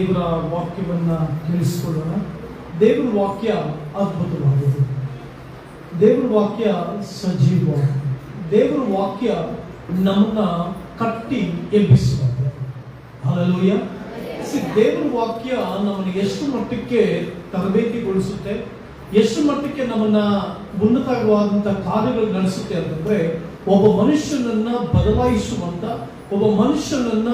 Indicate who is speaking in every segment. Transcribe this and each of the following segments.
Speaker 1: ದೇವರ ವಾಕ್ಯವನ್ನು ಕೇಳಿಸಿಕೊಳ್ಳೋಣ ದೇವರ ವಾಕ್ಯ ಅದ್ಭುತವಾಗಿದೆ. ದೇವರ ವಾಕ್ಯ ಸಜೀವ ದೇವರ ವಾಕ್ಯ ನಮ್ಮನ್ನ ಕಟ್ಟಿ ಎಬ್ಬಿಸುವಂತೆ. ಅಲ್ಲೂಯ್ಯ ದೇವರ ವಾಕ್ಯ ನಮ್ಮನ್ನು ಎಷ್ಟು ಮಟ್ಟಕ್ಕೆ ತರಬೇತಿಗೊಳಿಸುತ್ತೆ, ಎಷ್ಟು ಮಟ್ಟಕ್ಕೆ ನಮ್ಮನ್ನ ಉನ್ನತವಾದಂಥ ಕಾರ್ಯಗಳು ನಡೆಸುತ್ತೆ ಅಂತಂದ್ರೆ, ಒಬ್ಬ ಮನುಷ್ಯನನ್ನ ಬದಲಾಯಿಸುವಂತ, ಒಬ್ಬ ಮನುಷ್ಯನನ್ನ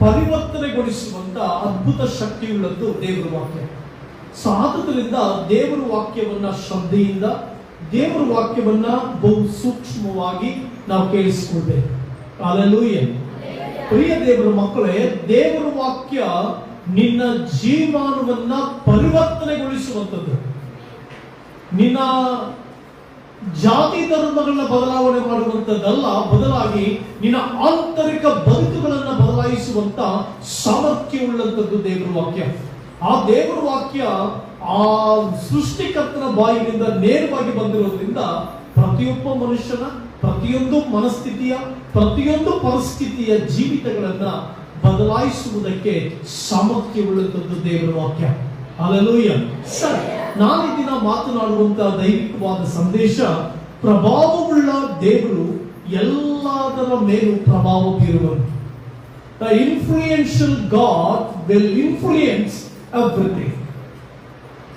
Speaker 1: ಪರಿವರ್ತನೆಗೊಳಿಸುವಂತ ಅದ್ಭುತ ಶಕ್ತಿಯುಳ್ಳದ್ದು ದೇವರ ವಾಕ್ಯ. ಸೊ ದೇವರ ವಾಕ್ಯವನ್ನ ಶ್ರದ್ಧೆಯಿಂದ, ದೇವರ ವಾಕ್ಯವನ್ನ ಬಹು ಸೂಕ್ಷ್ಮವಾಗಿ ನಾವು ಕೇಳಿಸಿಕೊಳ್ಬೇಕು. ಏನು ಪ್ರಿಯ ದೇವರ ಮಕ್ಕಳೇ, ದೇವರ ವಾಕ್ಯ ನಿನ್ನ ಜೀವನವನ್ನ ಪರಿವರ್ತನೆಗೊಳಿಸುವಂಥದ್ದು. ನಿನ್ನ ಜಾತಿ ಧರ್ಮಗಳನ್ನ ಬದಲಾವಣೆ ಮಾಡುವಂಥದ್ದಲ್ಲ, ಬದಲಾಗಿ ನಿನ್ನ ಆಂತರಿಕ ಬದುಕುಗಳನ್ನ ಬದಲಾಯಿಸುವಂತ ಸಾಮರ್ಥ್ಯ ಉಳ್ಳಂತದ್ದು ದೇವರ ವಾಕ್ಯ. ಆ ದೇವರ ವಾಕ್ಯ ಆ ಸೃಷ್ಟಿಕರ್ತನ ಬಾಯಿನಿಂದ ನೇರವಾಗಿ ಬಂದಿರೋದ್ರಿಂದ ಪ್ರತಿಯೊಬ್ಬ ಮನುಷ್ಯನ, ಪ್ರತಿಯೊಂದು ಮನಸ್ಥಿತಿಯ, ಪ್ರತಿಯೊಂದು ಪರಿಸ್ಥಿತಿಯ ಜೀವಿತಗಳನ್ನ ಬದಲಾಯಿಸುವುದಕ್ಕೆ ಸಾಮರ್ಥ್ಯವುಳ್ಳಂಥದ್ದು ದೇವರ ವಾಕ್ಯ. ಅಲಲೂಯ ಸರ್ ನಾನು ದಿನ ಮಾತನಾಡುವಂತಹ ದೈವಿಕವಾದ ಸಂದೇಶ, ಪ್ರಭಾವವುಳ್ಳ ದೇವರು ಎಲ್ಲದರ ಮೇಲೂ ಪ್ರಭಾವ ಬೀರುವನು. The influential God will influence everything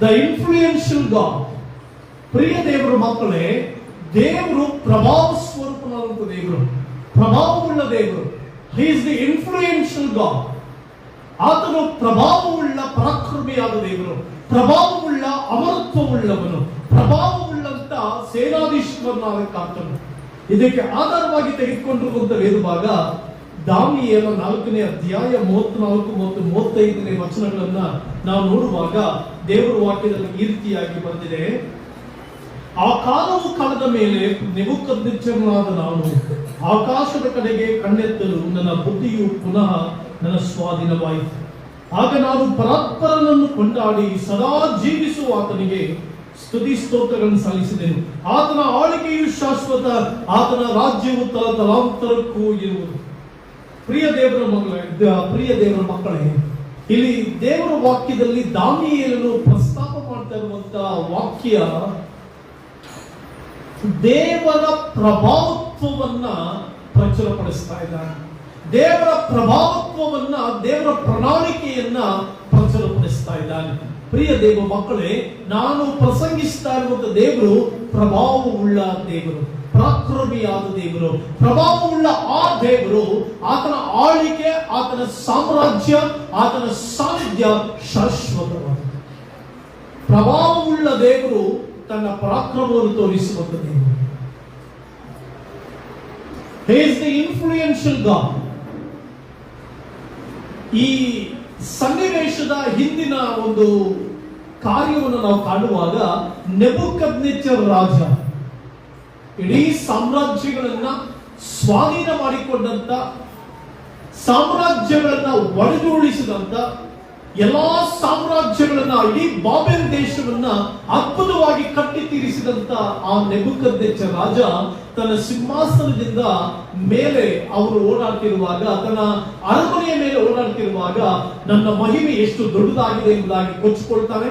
Speaker 1: the influential God ಪ್ರಿಯ ದೇವರ ಮಕ್ಕಳೇ ದೇವರು ಪ್ರಭಾವ ಸ್ವರೂಪನಾದಂಥ ದೇವರು ಪ್ರಭಾವವುಳ್ಳ ದೇವರು ಈಸ್ ದಿ ಇನ್ಫ್ಲೂಯೆನ್ಷಿಯಲ್ ಗಾಡ್ ಆತನು ಪ್ರಭಾವವುಳ್ಳ ಪರಾಕ್ರಮಿಯಾದ ದೇವರು ಪ್ರಭಾವವುಳ್ಳ ಅಮರತ್ವವುಳ್ಳವನು ಪ್ರಭಾವವುಳ್ಳಂತ ಸೇನಾಧೀಶ್ವರನಾದ ಕಾತನು ಇದಕ್ಕೆ ಆಧಾರವಾಗಿ ತೆಗೆದುಕೊಂಡಿರುವಂತ ವೇದ ಭಾಗ ದಾನಿಯೇಲ ನಾಲ್ಕನೇ ಅಧ್ಯಾಯ ಮೂವತ್ನಾಲ್ಕು ಮತ್ತು ಮೂವತ್ತೈದನೇ ವಚನಗಳನ್ನ ನಾವು ನೋಡುವಾಗ ದೇವರ ವಾಕ್ಯದಲ್ಲಿ ಈ ರೀತಿಯಾಗಿ ಬಂದಿದೆ. ಆ ಕಾಲವು ಕಳೆದ ಮೇಲೆ ನಿಗುಕದ್ದಿಚ್ಚನಾದ ನಾನು ಆಕಾಶದ ಕಡೆಗೆ ಕಣ್ಣೆತ್ತಲು ನನ್ನ ಬುದ್ಧಿಯು ಪುನಃ ನನ್ನ ಸ್ವಾಧೀನವಾಯಿತು. ಆಗ ನಾನು ಪರಾತ್ಪರನನ್ನು ಕೊಂಡಾಡಿ ಸದಾ ಜೀವಿಸುವ ಆತನಿಗೆ ಸ್ತುತಿ ಸ್ತೋತ್ರಗಳನ್ನು ಸಲ್ಲಿಸಿದೆನು. ಆತನ ಆಳಿಕೆಯು ಶಾಶ್ವತ, ಆತನ ರಾಜ್ಯವು ತಲ ತಲಾಂತರಕ್ಕೂ ಇರುವುದು. ಪ್ರಿಯ ದೇವರ ಮಕ್ಕಳೇ ಪ್ರಿಯ ದೇವರ ಮಕ್ಕಳೇ, ಇಲ್ಲಿ ದೇವರ ವಾಕ್ಯದಲ್ಲಿ ದಾನಿಯೇಲನು ಪ್ರಸ್ತಾಪ ಮಾಡ್ತಾ ಇರುವಂತ ವಾಕ್ಯ ದೇವರ ಪ್ರಭಾವತ್ವವನ್ನ ಪ್ರಚುರಪಡಿಸ್ತಾ ಇದ್ದಾನೆ. ದೇವರ ಪ್ರಭಾವತ್ವವನ್ನ, ದೇವರ ಪ್ರಣಾಳಿಕೆಯನ್ನ ಪ್ರಚುರಪಡಿಸ್ತಾ ಇದ್ದಾನೆ. ಪ್ರಿಯ ದೇವ ಮಕ್ಕಳೇ, ನಾನು ಪ್ರಸಂಗಿಸ್ತಾ ಇರುವಂತ ದೇವರು ಪ್ರಭಾವವುಳ್ಳ ದೇವರು. ಪರಾಕ್ರಮಿಯಾದ ದೇವರು, ಪ್ರಭಾವವುಳ್ಳ ಆ ದೇವರು, ಆತನ ಆಳಿಕೆ ಆತನ ಸಾಮ್ರಾಜ್ಯ, ಆತನ ಸಾನ್ನಿಧ್ಯ ಶಾಶ್ವತವಾದ ಪ್ರಭಾವವುಳ್ಳ ದೇವರು ತನ್ನ ಪರಾಕ್ರಮವನ್ನು ತೋರಿಸುವಂತ ದೇವರು. ಇಸ್ ದಿ ಇನ್ಫ್ಲೂಯೆನ್ಷಿಯಲ್ ಗಾಡ್ ಈ ಸನ್ನಿವೇಶದ ಹಿಂದಿನ ಒಂದು ಕಾರ್ಯವನ್ನು ನಾವು ಕಾಣುವಾಗ ನೆಬುಕಬ್ನೆಚರ್ ರಾಜ ಇಡೀ ಸಾಮ್ರಾಜ್ಯಗಳನ್ನ ಸ್ವಾಧೀನ ಮಾಡಿಕೊಂಡಂತ, ಸಾಮ್ರಾಜ್ಯಗಳನ್ನ ಒಡೆದುರುಳಿಸಿದಂತ, ಎಲ್ಲಾ ಸಾಮ್ರಾಜ್ಯಗಳನ್ನ, ಇಡೀ ಬಾಬೆಲ್ ದೇಶವನ್ನ ಅದ್ಭುತವಾಗಿ ಕಟ್ಟಿ ತೀರಿಸಿದಂತ ಆ ನೆಗುಕದ್ದೆಚ್ಚ ರಾಜ ತನ್ನ ಸಿಂಹಾಸನದಿಂದ ಮೇಲೆ ಅವರು ಓಡಾಡ್ತಿರುವಾಗ, ತನ್ನ ಅರಮನೆಯ ಮೇಲೆ ಓಡಾಡ್ತಿರುವಾಗ ನನ್ನ ಮಹಿಮೆ ಎಷ್ಟು ದೊಡ್ಡದಾಗಿದೆ ಎಂಬುದಾಗಿ ಕೊಚ್ಚಿಕೊಳ್ತಾನೆ.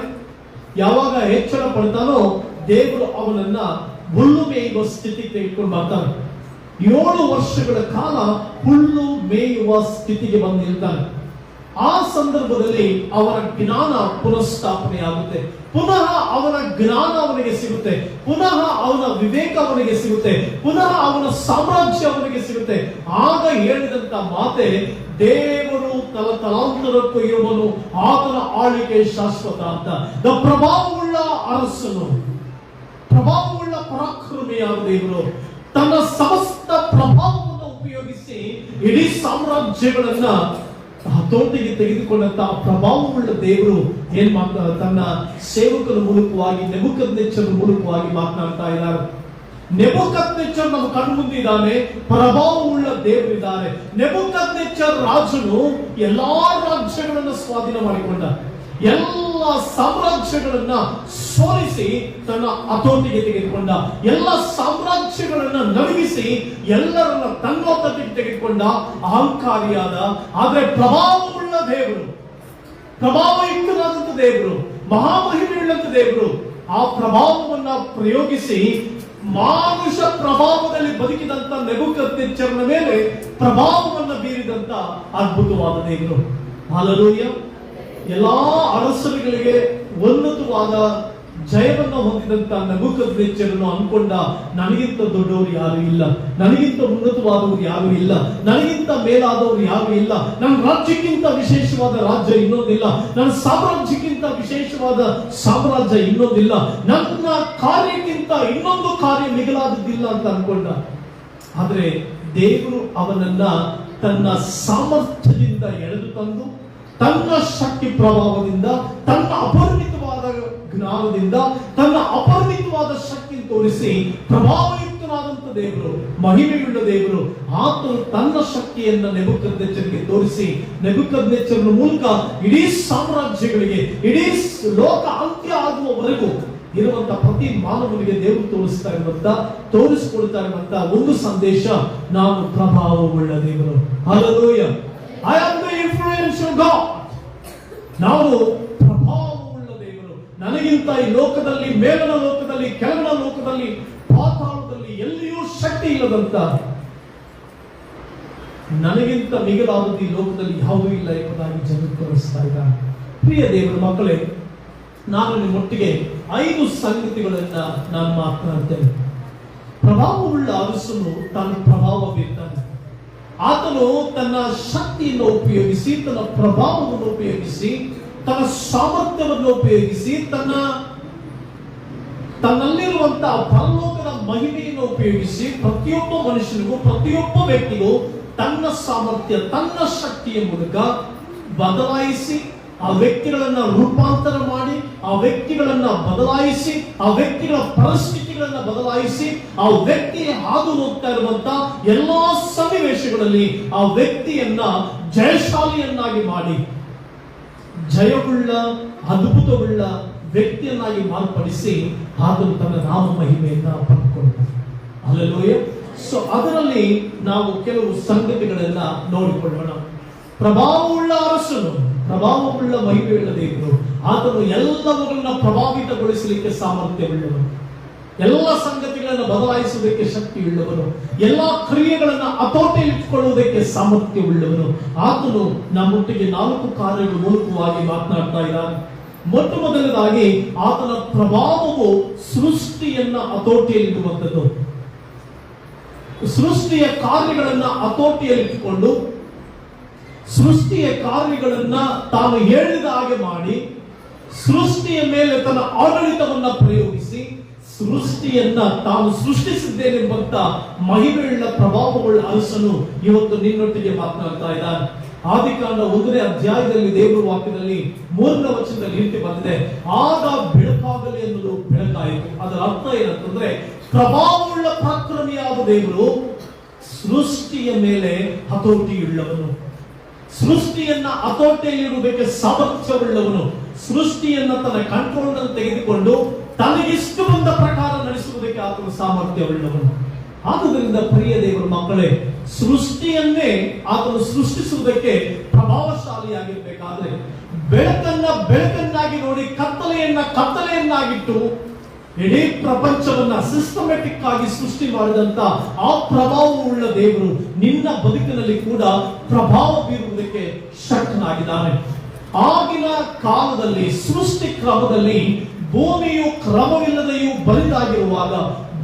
Speaker 1: ಯಾವಾಗ ಹೆಚ್ಚಳ ಪಡ್ತಾನೋ ದೇವರು ಅವನನ್ನ ಹುಲ್ಲು ಮೇಯುವ ಸ್ಥಿತಿಗೆ ತೆಗೆದುಕೊಂಡು ಬರ್ತಾರೆ. ಏಳು ವರ್ಷಗಳ ಕಾಲ ಹುಲ್ಲು ಮೇಯುವ ಸ್ಥಿತಿಗೆ ಬಂದು ನಿಲ್ತಾನೆ ಆ ಸಂದರ್ಭದಲ್ಲಿ ಅವರ ಜ್ಞಾನ ಪುನಃಸ್ಥಾಪನೆ ಆಗುತ್ತೆ ಪುನಃ ಅವನ ಜ್ಞಾನ ಅವನಿಗೆ ಸಿಗುತ್ತೆ. ಪುನಃ ಅವನ ವಿವೇಕ ಅವನಿಗೆ ಸಿಗುತ್ತೆ. ಪುನಃ ಅವನ ಸಾಮ್ರಾಜ್ಯ ಅವನಿಗೆ ಸಿಗುತ್ತೆ. ಆಗ ಹೇಳಿದಂತ ಮಾತೆ, ದೇವರು ತಲ ತಲಾಂತರಕ್ಕೂ ಇರುವನು, ಆತನ ಆಳಿಕೆ ಶಾಶ್ವತ ಅಂತ. ದ ಪ್ರಭಾವವುಳ್ಳ ಅರಸನು. ಪ್ರಭಾವವುಳ್ಳ ಪರಾಕ್ರಮಿಯಾದ ದೇವರು. ತನ್ನ ಸಮಸ್ತ ಪ್ರಭಾವವನ್ನು ಉಪಯೋಗಿಸಿ ಇಡೀ ಸಾಮ್ರಾಜ್ಯಗಳನ್ನ ಹತೋಟಿಗೆ ತೆಗೆದುಕೊಂಡಂತ ಆ ಪ್ರಭಾವವುಳ್ಳ ದೇವರು ಏನ್ ಮಾಡ್ತಾರೆ ತನ್ನ ಸೇವಕರ ಮೂಲಕವಾಗಿ ನೆಬುಕದ್ನೆಚ್ಚರ ಮೂಲಕವಾಗಿ ಮಾತನಾಡ್ತಾ ಇದ್ದಾರೆ. ನೆಬುಕದ್ನೆಚ್ಚರ್ ನಮ್ಮ ಕಣ್ಣು ಮುಂದಿದ್ದಾನೆ ಪ್ರಭಾವವುಳ್ಳ ದೇವರಿದ್ದಾರೆ ನೆಬುಕದ್ನೆಚ್ಚರ್ ರಾಜನು ಎಲ್ಲಾ ರಾಜ್ಯಗಳನ್ನು ಸ್ವಾಧೀನ ಮಾಡಿಕೊಂಡ. ಎಲ್ಲ ಸಾಮ್ರಾಜ್ಯಗಳನ್ನ ಸೋಲಿಸಿ ತನ್ನ ಹತೋಟಿಗೆ ತೆಗೆದುಕೊಂಡ, ಎಲ್ಲ ಸಾಮ್ರಾಜ್ಯಗಳನ್ನ ನಡುಗಿಸಿ ಎಲ್ಲರನ್ನ ತನ್ನೊತ್ತಕ್ಕೆ ತೆಗೆದುಕೊಂಡ ಅಹಂಕಾರಿಯಾದ, ಆದ್ರೆ ಪ್ರಭಾವವುಳ್ಳ ದೇವರು ಪ್ರಭಾವಯುಕ್ತನಾದಂಥ ದೇವರು ಮಹಾಮಹಿಮೆಯುಳ್ಳಂಥ ದೇವರು, ಆ ಪ್ರಭಾವವನ್ನ ಪ್ರಯೋಗಿಸಿ ಮಾನುಷ ಪ್ರಭಾವದಲ್ಲಿ ಬದುಕಿದಂತ ನೆಬುಕದ್ನೆಚ್ಚರನ ಮೇಲೆ ಪ್ರಭಾವವನ್ನು ಬೀರಿದಂತ ಅದ್ಭುತವಾದ ದೇವರು. ಹಾಲಲೂಯ ಎಲ್ಲಾ ಅರಸರುಗಳಿಗೆ ಉನ್ನತವಾದ ಜಯವನ್ನು ಹೊಂದಿದಂತ ನಗುಕದ್ನೆಚ್ಚರನ್ನು ಅನ್ಕೊಂಡ ನನಗಿಂತ ದೊಡ್ಡವರು ಯಾರು ಇಲ್ಲ. ನನಗಿಂತ ಉನ್ನತವಾದವರು ಯಾರು ಇಲ್ಲ. ನನಗಿಂತ ಮೇಲಾದವರು ಯಾರು ಇಲ್ಲ. ನನ್ನ ರಾಜ್ಯಕ್ಕಿಂತ ವಿಶೇಷವಾದ ರಾಜ್ಯ ಇನ್ನೊಂದಿಲ್ಲ. ನನ್ನ ಸಾಮ್ರಾಜ್ಯಕ್ಕಿಂತ ವಿಶೇಷವಾದ ಸಾಮ್ರಾಜ್ಯ ಇನ್ನೊಂದಿಲ್ಲ. ನನ್ನ ಕಾರ್ಯಕ್ಕಿಂತ ಇನ್ನೊಂದು ಕಾರ್ಯ ಮಿಗಿಲಾದದ್ದಿಲ್ಲ ಅಂತ ಅನ್ಕೊಂಡ ಆದರೆ ದೇವರು ಅವನನ್ನ ತನ್ನ ಸಾಮರ್ಥ್ಯದಿಂದ ಎಳೆದು ತಂದು ತನ್ನ ಶಕ್ತಿ ಪ್ರಭಾವದಿಂದ, ತನ್ನ ಅಪರಿಮಿತವಾದ ಜ್ಞಾನದಿಂದ, ತನ್ನ ಅಪರಿಮಿತವಾದ ಶಕ್ತಿ ತೋರಿಸಿ ಪ್ರಭಾವಯುಕ್ತನಾದಂತ ದೇವರು, ಮಹಿಮೆಯುಳ್ಳ ದೇವರು, ಆತನು ತನ್ನ ಶಕ್ತಿಯನ್ನ ನೆಬುಕದ್ನೆಚ್ಚರಿಗೆ ತೋರಿಸಿ, ನೆಬುಕದ್ನೆಚ್ಚರನ ಮೂಲಕ ಇಡೀ ಸಾಮ್ರಾಜ್ಯಗಳಿಗೆ, ಇಡೀ ಲೋಕ ಅಂತ್ಯ ಆಗುವವರೆಗೂ ಇರುವಂತ ಪ್ರತಿ ಮಾನವನಿಗೆ ದೇವರು ತೋರಿಸ್ತಾ ಇರುವಂತ ತೋರಿಸಿಕೊಡ್ತಾ ಇರುವಂತ ಒಂದು ಸಂದೇಶ ನಾವು ಪ್ರಭಾವವುಳ್ಳ ದೇವರು. Hallelujah I am the influential God ನಾವು ಪ್ರಭಾವವುಳ್ಳ ದೇವರು. ನನಗಿಂತ ಈ ಲೋಕದಲ್ಲಿ ಮೇಲನ ಲೋಕದಲ್ಲಿ ಕೆಳಗಿನ ಲೋಕದಲ್ಲಿ, ಪಾತಾಳದಲ್ಲಿ ಎಲ್ಲಿಯೂ ಶಕ್ತಿ ಇಲ್ಲದಂತ ನನಗಿಂತ ಮಿಗಿಲಾದದ್ದು ಈ ಲೋಕದಲ್ಲಿ ಯಾವುದೂ ಇಲ್ಲ ಎಂಬುದಾಗಿ ಜನರು ತೋರಿಸ್ತಾ ಇದ್ದಾರೆ. ಪ್ರಿಯ ದೇವರ ಮಕ್ಕಳೇ, ನಾನು ನಿಮ್ಮೊಟ್ಟಿಗೆ ಐದು ಸಂಗತಿಗಳನ್ನ ನಾನು ಮಾತನಾಡ್ತೇನೆ. ಪ್ರಭಾವವುಳ್ಳ ಅರಸನು ತಾನು ಪ್ರಭಾವ ಬೀರ್ತಾನೆ. ಆತನು ತನ್ನ ಶಕ್ತಿಯನ್ನು ಉಪಯೋಗಿಸಿ, ತನ್ನ ಪ್ರಭಾವವನ್ನು ಉಪಯೋಗಿಸಿ, ತನ್ನ ಸಾಮರ್ಥ್ಯವನ್ನು ಉಪಯೋಗಿಸಿ, ತನ್ನ ತನ್ನಲ್ಲಿರುವಂತಹ ಪರಲೋಕದ ಮಹಿಮೆಯನ್ನು ಉಪಯೋಗಿಸಿ, ಪ್ರತಿಯೊಬ್ಬ ಮನುಷ್ಯನಿಗೂ, ಪ್ರತಿಯೊಬ್ಬ ವ್ಯಕ್ತಿಗೂ ತನ್ನ ಸಾಮರ್ಥ್ಯ, ತನ್ನ ಶಕ್ತಿಯ ಮೂಲಕ ಬದಲಾಯಿಸಿ, ಆ ವ್ಯಕ್ತಿಗಳನ್ನ ರೂಪಾಂತರ ಮಾಡಿ, ಆ ವ್ಯಕ್ತಿಗಳನ್ನ ಬದಲಾಯಿಸಿ, ಆ ವ್ಯಕ್ತಿಗಳ ಪರಿಸ್ಥಿತಿಗಳನ್ನ ಬದಲಾಯಿಸಿ ಆ ವ್ಯಕ್ತಿ ಹಾದು ಹೋಗ್ತಾ ಇರುವಂತ ಎಲ್ಲಾ ಸನ್ನಿವೇಶಗಳಲ್ಲಿ ಆ ವ್ಯಕ್ತಿಯನ್ನ ಜಯಶಾಲಿಯನ್ನಾಗಿ ಮಾಡಿ, ಜಯವುಳ್ಳ, ಅದ್ಭುತವುಳ್ಳ ವ್ಯಕ್ತಿಯನ್ನಾಗಿ ಮಾರ್ಪಡಿಸಿ ಆತನು ತನ್ನ ನಾಮ ಮಹಿಮೆಯನ್ನ ಪಡ್ಕೊಂಡ ಅಲ್ಲಲೋಯ ಸೊ ಅದರಲ್ಲಿ ನಾವು ಕೆಲವು ಸಂಗತಿಗಳನ್ನ ನೋಡಿಕೊಳ್ಳೋಣ. ಪ್ರಭಾವವುಳ್ಳ ಅರಸನು, ಪ್ರಭಾವವುಳ್ಳ ಮಹಿಮೆಯುಳ್ಳ ದೇವರು, ಆತನು ಎಲ್ಲವುಗಳನ್ನ ಪ್ರಭಾವಿತಗೊಳಿಸಲಿಕ್ಕೆ ಸಾಮರ್ಥ್ಯವುಳ್ಳವನು. ಎಲ್ಲ ಸಂಗತಿಗಳನ್ನು ಬದಲಾಯಿಸುವುದಕ್ಕೆ ಶಕ್ತಿ ಶಕ್ತಿಯುಳ್ಳವನು, ಎಲ್ಲಾ ಕ್ರಿಯೆಗಳನ್ನ ಸಾಮರ್ಥ್ಯ ಉಳ್ಳವನು ಆತನು ನಮ್ಮೊಟ್ಟಿಗೆ ನಾಲ್ಕು ಕಾರ್ಯಗಳ ಮೂಲಕವಾಗಿ ಮಾತನಾಡ್ತಾ ಇದ್ದಾನೆ. ಮೊಟ್ಟ ಮೊದಲನೇದಾಗಿ, ಆತನ ಪ್ರಭಾವವು ಸೃಷ್ಟಿಯನ್ನ ಅತೋಟಿಯಲ್ಲಿರುವಂಥದ್ದು ಸೃಷ್ಟಿಯ ಕಾರ್ಯಗಳನ್ನ ಹತೋಟಿಯಲ್ಲಿಟ್ಟುಕೊಂಡು ಸೃಷ್ಟಿಯ ಕಾರ್ಯಗಳನ್ನ ತಾನು ಹೇಳಿದ ಹಾಗೆ ಮಾಡಿ, ಸೃಷ್ಟಿಯ ಮೇಲೆ ತನ್ನ ಆಡಳಿತವನ್ನ ಪ್ರಯೋಗಿಸಿ ಸೃಷ್ಟಿಯನ್ನ ತಾನು ಸೃಷ್ಟಿಸಿದ್ದೇನೆಂಬಂತ ಮಹಿಮೆಯುಳ್ಳ ಪ್ರಭಾವಗಳ ಅರಸನು ಇವತ್ತು ನಿನ್ನೊಟ್ಟಿಗೆ ಮಾತನಾಡ್ತಾ ಇದ್ದಾನೆ. ಆದಿಕಾಂಡ ಒಂದನೇ ಅಧ್ಯಾಯದಲ್ಲಿ ದೇವರ ವಾಕ್ಯದಲ್ಲಿ ಮೂರನೇ ವಚನದಲ್ಲಿ ರೀತಿ ಬಂದಿದೆ. ಆಗ ಬೆಳಕಾಗಲಿ ಅನ್ನೋದು ಬೆಳಕಾಯಿತು. ಅದರ ಅರ್ಥ ಏನಂತಂದ್ರೆ ಪ್ರಭಾವವುಳ್ಳ ಪರಾಕ್ರಮಿಯಾದ ದೇವರು ಸೃಷ್ಟಿಯ ಮೇಲೆ ಹತೋಟಿಯುಳ್ಳವನು. ಸೃಷ್ಟಿಯನ್ನ ಹತೋಟಿಯಲ್ಲಿರುವುದಕ್ಕೆ ಸಾಮರ್ಥ್ಯವುಳ್ಳವನು. ಸೃಷ್ಟಿಯನ್ನ ತನ್ನ ಕಂಟ್ರೋಲ್ ತೆಗೆದುಕೊಂಡು ತನಗಿಷ್ಟು ಬಂದ ಪ್ರಕಾರ ನಡೆಸುವುದಕ್ಕೆ ಆತನ ಸಾಮರ್ಥ್ಯವುಳ್ಳವನು ಆದುದರಿಂದ ಪ್ರಿಯ ದೇವರ ಮಕ್ಕಳೇ, ಸೃಷ್ಟಿಯನ್ನೇ ಆತನು ಸೃಷ್ಟಿಸುವುದಕ್ಕೆ ಪ್ರಭಾವಶಾಲಿಯಾಗಿರ್ಬೇಕಾದ್ರೆ, ಬೆಳಕನ್ನ ಬೆಳಕನ್ನಾಗಿ ನೋಡಿ ಕತ್ತಲೆಯನ್ನ ಕತ್ತಲೆಯನ್ನಾಗಿಟ್ಟು ಇಡೀ ಪ್ರಪಂಚವನ್ನ ಸಿಸ್ಟಮೆಟಿಕ್ ಆಗಿ ಸೃಷ್ಟಿ ಮಾಡಿದಂತ ಆ ಪ್ರಭಾವವುಳ್ಳ ದೇವರು ನಿನ್ನ ಬದುಕಿನಲ್ಲಿ ಕೂಡ ಪ್ರಭಾವ ಬೀರುವುದಕ್ಕೆ ಶಕ್ತನಾಗಿದ್ದಾನೆ. ಆಗಿನ ಕಾಲದಲ್ಲಿ, ಸೃಷ್ಟಿ ಕ್ರಮದಲ್ಲಿ ಭೂಮಿಯು ಕ್ರಮವಿಲ್ಲದೆಯೂ ಬಲಿದಾಗಿರುವಾಗ,